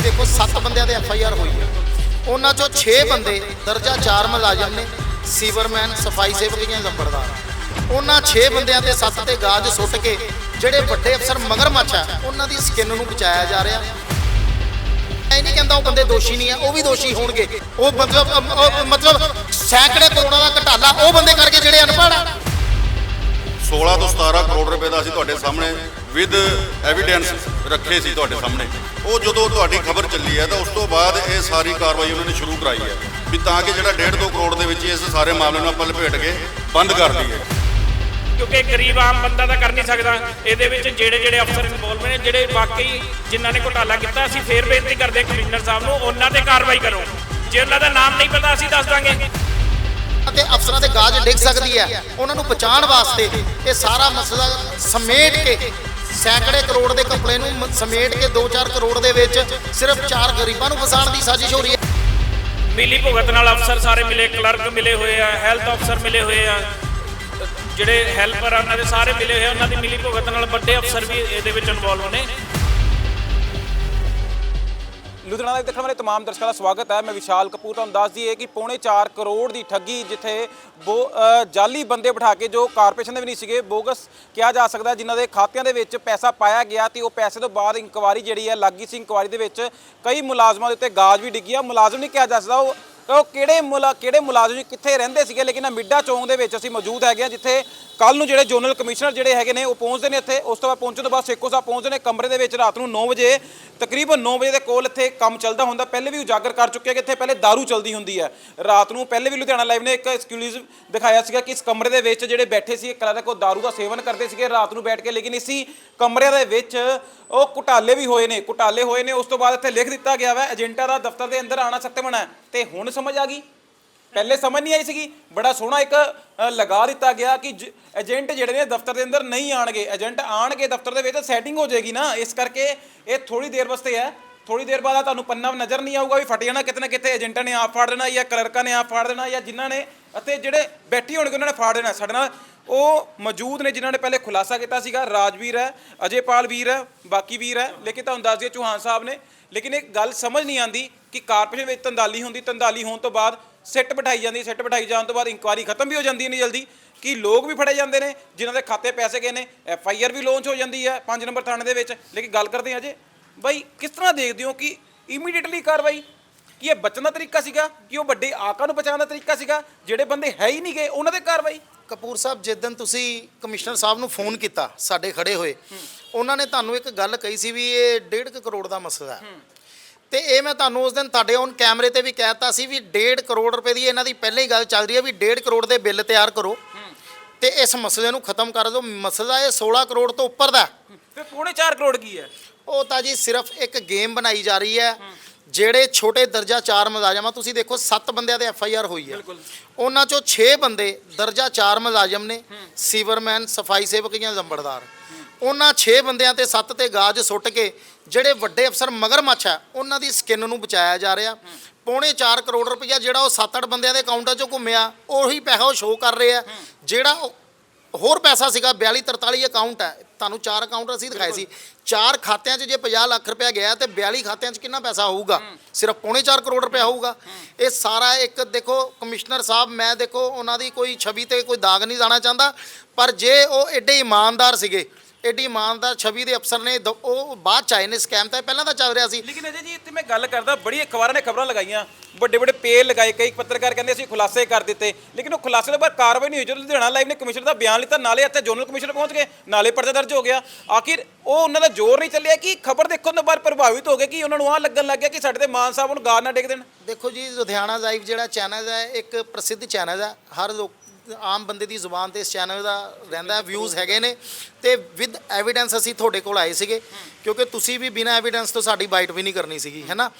ਤੁਸੀਂ ਦੇਖੋ 7 ਬੰਦਿਆਂ ਦੇ ਐਫ ਆਈ ਆਰ ਹੋਈ ਹੈ। ਉਹਨਾਂ ਚੋਂ 6 ਬੰਦੇ ਦਰਜਾ 4 ਮੁਲਾਜ਼ਮ ਨੇ ਸੀਵਰਮੈਨ ਸਫ਼ਾਈ ਸੇਵਕ ਜਾਂ ਲੰਬੜਦਾਰ। ਉਹਨਾਂ 6 ਬੰਦਿਆਂ ਤੇ 7 ਤੇ ਗਾਜ ਸੁੱਟ ਕੇ ਜਿਹੜੇ ਵੱਡੇ ਅਫਸਰ ਮਗਰਮੱਛ ਆ ਉਹਨਾਂ ਦੀ ਸਕਿਨ ਨੂੰ ਬਚਾਇਆ ਜਾ ਰਿਹਾ। ਇਹ ਨਹੀਂ ਕਹਿੰਦਾ ਉਹ ਬੰਦੇ ਦੋਸ਼ੀ ਨਹੀਂ ਆ ਉਹ ਵੀ ਦੋਸ਼ੀ ਹੋਣਗੇ। ਉਹ ਮਤਲਬ ਮਤਲਬ ਸੈਂਕੜੇ ਕਰੋੜਾਂ ਦਾ ਘਟਾਲਾ ਉਹ ਬੰਦੇ ਕਰਕੇ ਜਿਹੜੇ ਅਨਪੜ੍ਹ ਆ। 16 ਤੋਂ 17 ਕਰੋੜ ਰੁਪਏ ਦਾ ਅਸੀਂ ਤੁਹਾਡੇ ਸਾਹਮਣੇ ਵਿਦ ਐਵੀਡੈਂਸ ਰੱਖੇ ਸੀ ਤੁਹਾਡੇ ਸਾਹਮਣੇ। ਉਹ ਜਦੋਂ ਤੁਹਾਡੀ ਖਬਰ ਚੱਲੀ ਹੈ ਤਾਂ ਉਸ ਤੋਂ ਬਾਅਦ ਇਹ ਸਾਰੀ ਕਾਰਵਾਈ ਉਹਨਾਂ ਨੇ ਸ਼ੁਰੂ ਕਰਾਈ ਹੈ। ਵੀ ਤਾਂ ਕਿ ਜਿਹੜਾ 1.5 2 ਕਰੋੜ ਦੇ ਵਿੱਚ ਇਸ ਸਾਰੇ ਮਾਮਲੇ ਨੂੰ ਆਪਾਂ ਲਪੇਟ ਕੇ ਬੰਦ ਕਰ ਦਈਏ। ਕਿਉਂਕਿ ਗਰੀਬ ਆਮ ਬੰਦਾ ਤਾਂ ਕਰ ਨਹੀਂ ਸਕਦਾ। ਇਹਦੇ ਵਿੱਚ ਜਿਹੜੇ ਜਿਹੜੇ ਅਫਸਰ ਇਨਵੋਲਵ ਨੇ ਜਿਹੜੇ ਵਾਕਈ ਜਿਨ੍ਹਾਂ ਨੇ ਘੁਟਾਲਾ ਕੀਤਾ ਅਸੀਂ ਫੇਰ ਬੇਨਤੀ ਕਰਦੇ ਹਾਂ ਕਮਿਸ਼ਨਰ ਸਾਹਿਬ ਨੂੰ ਉਹਨਾਂ ਤੇ ਕਾਰਵਾਈ ਕਰੋ। ਜੇ ਉਹਨਾਂ ਦਾ ਨਾਮ ਨਹੀਂ ਪਤਾ ਅਸੀਂ ਦੱਸ ਦਾਂਗੇ। ਅਤੇ ਅਫਸਰਾਂ ਦੇ ਗਾਜ ਡਿੱਗ ਸਕਦੀ ਹੈ। ਉਹਨਾਂ ਨੂੰ ਬਚਾਉਣ ਵਾਸਤੇ ਇਹ ਸਾਰਾ ਮਸਲਾ ਸਮੇਟ ਕੇ ਸੈਂਕੜੇ ਕਰੋੜ ਦੇ ਕਪੜੇ ਨੂੰ ਸਮੇਟ ਕੇ 2-4 ਕਰੋੜ ਦੇ ਵਿੱਚ ਸਿਰਫ 4 ਗਰੀਬਾਂ ਨੂੰ ਫਸਾਉਣ ਦੀ ਸਾਜ਼ਿਸ਼ ਹੋ ਰਹੀ ਹੈ। ਮਿਲੀ ਭੁਗਤ ਨਾਲ ਅਫਸਰ ਸਾਰੇ ਮਿਲੇ, ਕਲਰਕ ਮਿਲੇ ਹੋਏ ਆ, ਹੈਲਥ ਅਫਸਰ ਮਿਲੇ ਹੋਏ ਆ। ਜਿਹੜੇ ਹੈਲਪਰ ਆ, ਉਹਨਾਂ ਦੇ ਸਾਰੇ ਮਿਲੇ ਹੋਏ ਆ, ਉਹਨਾਂ ਦੀ ਮਿਲੀ ਭੁਗਤ ਨਾਲ ਵੱਡੇ ਅਫਸਰ ਵੀ ਇਹਦੇ ਵਿੱਚ ਇਨਵੋਲਵ ਨੇ। ਲੁਧਿਆਣਾ ਲਾਈਵ ਦੇਖਣ ਵਾਲੇ तमाम ਦਰਸ਼ਕਾਂ ਦਾ ਸਵਾਗਤ ਹੈ ਮੈਂ ਵਿਸ਼ਾਲ ਕਪੂਰ ਤੁਹਾਨੂੰ ਦੱਸ ਦਈਏ ਕਿ ਪੌਣੇ 4 ਕਰੋੜ ਦੀ ਠੱਗੀ ਜਿੱਥੇ ਬੋ- ਅ, ਜਾਲੀ ਬੰਦੇ ਬਿਠਾ ਕੇ ਜੋ ਕਾਰਪੋਰੇਸ਼ਨ ਦੇ ਵੀ ਨਹੀਂ ਸੀਗੇ ਬੋਗਸ ਕਿਹਾ ਜਾ ਸਕਦਾ ਜਿਨ੍ਹਾਂ ਦੇ ਖਾਤਿਆਂ ਦੇ ਵਿੱਚ ਪੈਸਾ ਪਾਇਆ ਗਿਆ ਤੇ ਉਹ ਪੈਸੇ ਤੋਂ ਬਾਅਦ ਇਨਕੁਆਰੀ ਜਿਹੜੀ ਹੈ ਲੱਗੀ ਸੀ ਇਨਕੁਆਰੀ ਦੇ ਵਿੱਚ ਕਈ ਮੁਲਾਜ਼ਮਾਂ ਦੇ ਉੱਤੇ ਗਾਜ ਵੀ ਡਿੱਗੀ ਆ ਮੁਲਾਜ਼ਮ ਨਹੀਂ ਕਿਹਾ ਜਾ ਸਕਦਾ ਉਹ ਉਹ ਕਿਹੜੇ ਮੁਲਾ ਕਿਹੜੇ ਮੁਲਾਜ਼ਮ ਜੀ ਕਿੱਥੇ ਰਹਿੰਦੇ ਸੀਗੇ ਲੇਕਿਨ ਆ ਮਿੱਡਾ ਚੌਂਕ ਦੇ ਵਿੱਚ ਅਸੀਂ ਮੌਜੂਦ ਹੈਗੇ ਆ ਜਿੱਥੇ ਕੱਲ ਨੂੰ ਜਿਹੜੇ ਜ਼ੋਨਲ ਕਮਿਸ਼ਨਰ ਜਿਹੜੇ ਹੈਗੇ ਨੇ ਉਹ ਪਹੁੰਚਦੇ ਨੇ ਇੱਥੇ ਉਸ ਤੋਂ ਬਾਅਦ ਪਹੁੰਚਣ ਤੋਂ ਬਾਅਦ ਸੇਖੋ ਸਾਹਿਬ ਪਹੁੰਚਦੇ ਨੇ ਕਮਰੇ ਦੇ ਵਿੱਚ ਰਾਤ ਨੂੰ 9 ਵਜੇ ਤਕਰੀਬਨ 9 ਵਜੇ ਦੇ ਕੋਲ ਇੱਥੇ ਕੰਮ ਚੱਲਦਾ ਹੁੰਦਾ ਪਹਿਲੇ ਵੀ ਉਜਾਗਰ ਕਰ ਚੁੱਕੇ ਆ ਕਿ ਇੱਥੇ ਪਹਿਲੇ दारू ਚੱਲਦੀ ਹੁੰਦੀ ਹੈ ਰਾਤ ਨੂੰ ਪਹਿਲੇ ਵੀ ਲੁਧਿਆਣਾ ਲਾਈਵ ਨੇ ਇੱਕ ਐਕਸਕਲੂਸਿਵ ਦਿਖਾਇਆ ਸੀਗਾ ਕਿ ਇਸ ਕਮਰੇ ਦੇ ਵਿੱਚ ਜਿਹੜੇ ਬੈਠੇ ਸੀ ਕਲਰ ਕੋ दारू ਦਾ ਸੇਵਨ ਕਰਦੇ ਸੀਗੇ ਰਾਤ ਨੂੰ ਬੈਠ ਕੇ ਲੇਕਿਨ ਇਸੀ ਕਮਰਿਆਂ ਦੇ ਵਿੱਚ ਉਹ ਘੁਟਾਲੇ ਵੀ ਹੋਏ ਨੇ ਘੁਟਾਲੇ ਹੋਏ ਨੇ ਉਸ ਤੋਂ ਬਾਅਦ ਇੱਥੇ ਲਿਖ ਦਿੱਤਾ ਗਿਆ ਵਾ ਏਜੰਟਾਂ ਦਾ ਦਫ਼ਤਰ ਦੇ ਅੰਦਰ ਆਣਾ ਸਖਤ ਮਨਾ ਹੈ ਤੇ ਹੁਣ ਸਮਝ ਆ ਗਈ। ਪਹਿਲੇ ਸਮਝ ਨਹੀਂ ਆਈ ਸੀਗੀ। ਬੜਾ ਸੋਹਣਾ ਇੱਕ ਅ, ਲਗਾ ਦਿੱਤਾ ਗਿਆ ਕਿ ਜ- ਏਜੰਟ ਜਿਹੜੇ ਨੇ ਦਫ਼ਤਰ ਦੇ ਅੰਦਰ ਨਹੀਂ ਆਣਗੇ। ਏਜੰਟ ਆਣਗੇ ਦਫ਼ਤਰ ਦੇ ਵਿੱਚ ਤਾਂ ਸੈਟਿੰਗ ਹੋ ਜਾਏਗੀ ਨਾ। ਇਸ ਕਰਕੇ ਇਹ ਥੋੜੀ ਦੇਰ ਵਾਸਤੇ ਹੈ। ਥੋੜੀ ਦੇਰ ਬਾਅਦ ਆ ਤੁਹਾਨੂੰ ਪੰਨਾ ਨਜ਼ਰ ਨਹੀਂ ਆਊਗਾ ਵੀ ਫਟ ਜਾਣਾ ਕਿਤੇ ਨਾ ਕਿਤੇ ਏਜੰਟਾਂ ਨੇ ਆਪ ਫਾੜ ਦੇਣਾ ਜਾਂ ਕਲਰਕਾਂ ਨੇ ਆਪ ਫਾੜ ਦੇਣਾ ਜਾਂ ਜਿਨ੍ਹਾਂ ਨੇ ਅਤੇ ਜਿਹੜੇ ਬੈਠੇ ਹੋਣਗੇ ਉਹਨਾਂ ਨੇ ਫਾੜ ਦੇਣਾ। ਸਾਡੇ ਨਾਲ ਉਹ ਮੌਜੂਦ ਨੇ ਜਿਨ੍ਹਾਂ ਨੇ ਪਹਿਲੇ ਖੁਲਾਸਾ ਕੀਤਾ ਸੀਗਾ। ਰਾਜਵੀਰ ਹੈ ਅਜੇਪਾਲ ਵੀਰ ਹੈ ਬਾਕੀ ਵੀਰ ਹੈ। ਲੇਕਿਨ ਤੁਹਾਨੂੰ ਦੱਸ ਦਈਏ ਚੌਹਾਨ ਸਾਹਿਬ ਨੇ ਲੇਕਿਨ ਇਹ ਗੱਲ ਸਮਝ ਨਹੀਂ ਆਂਦੀ ਕਿ ਕਾਰਪੋਰੇਸ਼ਨ ਵਿੱਚ ਤੰਦਾਲੀ ਹੁੰਦੀ, ਤੰਦਾਲੀ ਹੋਣ ਤੋਂ ਬਾਅਦ ਸਿੱਟ ਬਿਠਾਈ ਜਾਂਦੀ, ਸਿੱਟ ਬਿਠਾਈ ਜਾਣ ਤੋਂ ਬਾਅਦ ਇਨਕੁਆਰੀ ਖਤਮ ਵੀ ਹੋ ਜਾਂਦੀ ਹੈ ਨਹੀਂ ਜਲਦੀ ਕਿ ਲੋਕ ਵੀ ਫੜੇ ਜਾਂਦੇ ਨੇ, ਜਿਨ੍ਹਾਂ ਦੇ ਖਾਤੇ ਪੈਸੇ ਗਏ ਨੇ, ਐਫ ਆਈ ਆਰ ਵੀ ਲਾਂਚ ਹੋ ਜਾਂਦੀ ਹੈ 5 ਨੰਬਰ ਥਾਣੇ ਦੇ ਵਿੱਚ। ਲੇਕਿਨ ਗੱਲ ਕਰਦੇ ਹਾਂ ਅਜੇ, ਬਾਈ ਕਿਸ ਤਰ੍ਹਾਂ ਦੇਖਦੇ ਹੋ ਕਿ ਇਮੀਡੀਏਟਲੀ ਕਾਰਵਾਈ, ਕਿ ਇਹ ਬਚਣ ਦਾ ਤਰੀਕਾ ਸੀਗਾ, ਕਿ ਉਹ ਵੱਡੇ ਆਕਾ ਨੂੰ ਬਚਾਉਣ ਦਾ ਤਰੀਕਾ ਸੀਗਾ, ਜਿਹੜੇ ਬੰਦੇ ਹੈ ਹੀ ਨਹੀਂ ਗਏ, ਉਹਨਾਂ ਦੇ ਕਾਰਵਾਈ? ਕਪੂਰ ਸਾਹਿਬ ਜਿੱਦਨ ਤੁਸੀਂ ਕਮਿਸ਼ਨਰ ਸਾਹਿਬ ਨੂੰ ਫੋਨ ਕੀਤਾ, ਸਾਡੇ ਖੜੇ ਹੋਏ ਉਹਨਾਂ ਨੇ ਤੁਹਾਨੂੰ ਇੱਕ ਗੱਲ ਕਹੀ ਸੀ ਵੀ ਇਹ 1.5 ਕਰੋੜ ਦਾ ਮਸਲਾ ਹੈ। ਤੇ ਇਹ ਮੈਂ ਤੁਹਾਨੂੰ ਉਸ ਦਿਨ ਤੁਹਾਡੇ ਔਨ ਕੈਮਰੇ ਤੇ ਵੀ ਕਹਿਤਾ ਸੀ ਵੀ 1.5 ਕਰੋੜ ਰੁਪਏ ਦੀ ਇਹਨਾਂ ਦੀ ਪਹਿਲਾਂ ਹੀ ਗੱਲ ਚੱਲ ਰਹੀ ਹੈ ਵੀ 1.5 ਕਰੋੜ ਦੇ ਬਿੱਲ ਤਿਆਰ ਕਰੋ। ਤੇ ਇਸ ਮਸਲੇ ਨੂੰ ਖਤਮ ਕਰ ਦਿਓ। ਮਸਲਾ ਇਹ 16 ਕਰੋੜ ਤੋਂ ਉੱਪਰ ਦਾ ਹੈ। ਫਿਰ ਪੌਣੇ 4 ਕਰੋੜ ਕੀ ਹੈ? ਉਹ ਤਾਂ ਜੀ ਸਿਰਫ ਇੱਕ ਗੇਮ ਬਣਾਈ ਜਾ ਰਹੀ ਹੈ। ਜਿਹੜੇ ਛੋਟੇ ਦਰਜਾ 4 ਮੁਲਾਜ਼ਮ ਆ ਤੁਸੀਂ ਦੇਖੋ 7 ਬੰਦਿਆਂ ਦੇ ਐਫ ਆਈ ਆਰ ਹੋਈ ਹੈ। ਉਹਨਾਂ ਚੋਂ 6 ਬੰਦੇ ਦਰਜਾ 4 ਮੁਲਾਜ਼ਮ ਨੇ। ਸੀਵਰਮੈਨ ਸਫ਼ਾਈ ਸੇਵਕ ਜਾਂ ਲੰਬੜਦਾਰ। ਉਹਨਾਂ 6 ਬੰਦਿਆਂ ਤੇ 7 ਤੇ ਗਾਜ ਸੁੱਟ ਕੇ ਜਿਹੜੇ ਵੱਡੇ ਅਫਸਰ ਮਗਰਮੱਛ ਆ ਉਹਨਾਂ ਦੀ ਸਕਿਨ ਨੂੰ ਬਚਾਇਆ ਜਾ ਰਿਹਾ। ਪੌਣੇ 4 ਕਰੋੜ ਰੁਪਈਆ ਜਿਹੜਾ ਉਹ 7-8 ਬੰਦਿਆਂ ਦੇ ਅਕਾਊਂਟਾਂ 'ਚੋਂ ਘੁੰਮਿਆ, ਉਹੀ ਪੈਸਾ ਉਹ ਸ਼ੋਅ ਕਰ ਰਹੇ। ਆ ਜਿਹੜਾ ਹੋਰ ਪੈਸਾ ਸੀਗਾ 42 43 ਅਕਾਊਂਟ ਹੈ। ਤੁਹਾਨੂੰ ਚਾਰ ਅਕਾਊਂਟ ਅਸੀਂ ਦਿਖਾਏ ਸੀ। ਚਾਰ ਖਾਤਿਆਂ 'ਚ ਜੇ 50 ਲੱਖ ਰੁਪਇਆ ਗਿਆ ਤੇ 42 ਖਾਤਿਆਂ 'ਚ ਕਿੰਨਾ ਪੈਸਾ ਹੋਊਗਾ? ਸਿਰਫ ਪੌਣੇ 4 ਕਰੋੜ ਰੁਪਇਆ ਹੋਊਗਾ। ਇਹ ਸਾਰਾ ਇੱਕ ਦੇਖੋ, ਕਮਿਸ਼ਨਰ ਸਾਹਿਬ, ਮੈਂ ਦੇਖੋ, ਉਹਨਾਂ ਦੀ ਕੋਈ ਛਵੀ ਤੇ ਕੋਈ ਦਾਗ ਨਹੀਂ ਜਾਣਾ ਚਾਹੁੰਦਾ। ਪਰ ਜੇ ਉਹ ਐਡੇ ਇਮਾਨਦਾਰ ਸੀਗੇ ਐਡੀ ਇਮਾਨਦਾਰ ਛਵੀ ਦੇ ਅਫਸਰ ਨੇ ਦ- ਉਹ ਬਾਅਦ ਚ ਆਏ ਨੇ ਸਕੈਮ ਤਾਂ ਇਹ ਪਹਿਲਾਂ ਤਾਂ ਚੱਲ ਰਿਹਾ ਸੀ। ਲੇਕਿਨ ਅਜੇ ਜੀ ਇੱਥੇ ਮੈਂ ਗੱਲ ਕਰਦਾ ਬੜੀ ਅਖਬਾਰਾਂ ਨੇ ਖਬਰਾਂ ਲਗਾਈਆਂ ਵੱਡੇ ਵੱਡੇ ਪੇਲ ਲਗਾਏ ਕਈ ਪੱਤਰਕਾਰ ਕਹਿੰਦੇ ਅਸੀਂ ਖੁਲਾਸੇ ਕਰ ਦਿੱਤੇ ਲੇਕਿਨ ਉਹ ਖੁਲਾਸੇ ਤੋਂ ਬਾਅਦ ਕਾਰਵਾਈ ਨਹੀਂ ਹੋਈ ਜਦੋਂ ਲੁਧਿਆਣਾ ਲਾਈਵ ਨੇ ਕਮਿਸ਼ਨਰ ਦਾ ਬਿਆਨ ਲਿੱਤਾ ਨਾਲੇ ਇੱਥੇ ਜਨਰਲ ਕਮਿਸ਼ਨਰ ਪਹੁੰਚ ਗਏ ਨਾਲੇ ਪਰਚਾ ਦਰਜ ਹੋ ਗਿਆ। ਆਖਿਰ ਉਹ ਉਹਨਾਂ ਦਾ ਜ਼ੋਰ ਨਹੀਂ ਚੱਲਿਆ ਕਿ ਖਬਰ ਦੇਖਣ ਤੋਂ ਬਾਅਦ ਪ੍ਰਭਾਵਿਤ ਹੋ ਗਏ ਕਿ ਉਹਨਾਂ ਨੂੰ ਆਹ ਲੱਗਣ ਲੱਗ ਗਿਆ ਕਿ ਸਾਡੇ ਤੇ ਮਾਨ ਸਾਹਿਬ ਨੂੰ ਗਾਰ ਨਾ ਡੇਗ ਦੇਣ? ਦੇਖੋ ਜੀ ਲੁਧਿਆਣਾ ਲਾਈਵ ਜਿਹੜਾ ਚੈਨਲ ਹੈ ਇੱਕ ਪ੍ਰਸਿੱਧ ਚੈਨਲ ਹੈ ਹਰ ਲੋਕ ਆਮ ਬੰਦੇ ਦੀ ਜ਼ੁਬਾਨ ਤੇ ਇਸ ਚੈਨਲ ਦਾ ਰਹਿੰਦਾ ਵਿਊਜ਼ ਹੈਗੇ ਨੇ। ਤੇ ਵਿਦ ਐਵੀਡੈਂਸ ਅਸੀਂ ਤੁਹਾਡੇ ਕੋਲ ਆਏ ਸੀਗੇ ਕਿਉਂਕਿ ਤੁਸੀਂ ਵੀ ਬਿਨਾਂ ਐਵੀਡੈਂਸ ਤੋਂ ਸਾਡੀ ਬਾਈਟ ਵੀ ਨਹੀਂ ਕਰਨੀ ਸੀਗੀ ਹੈਨਾ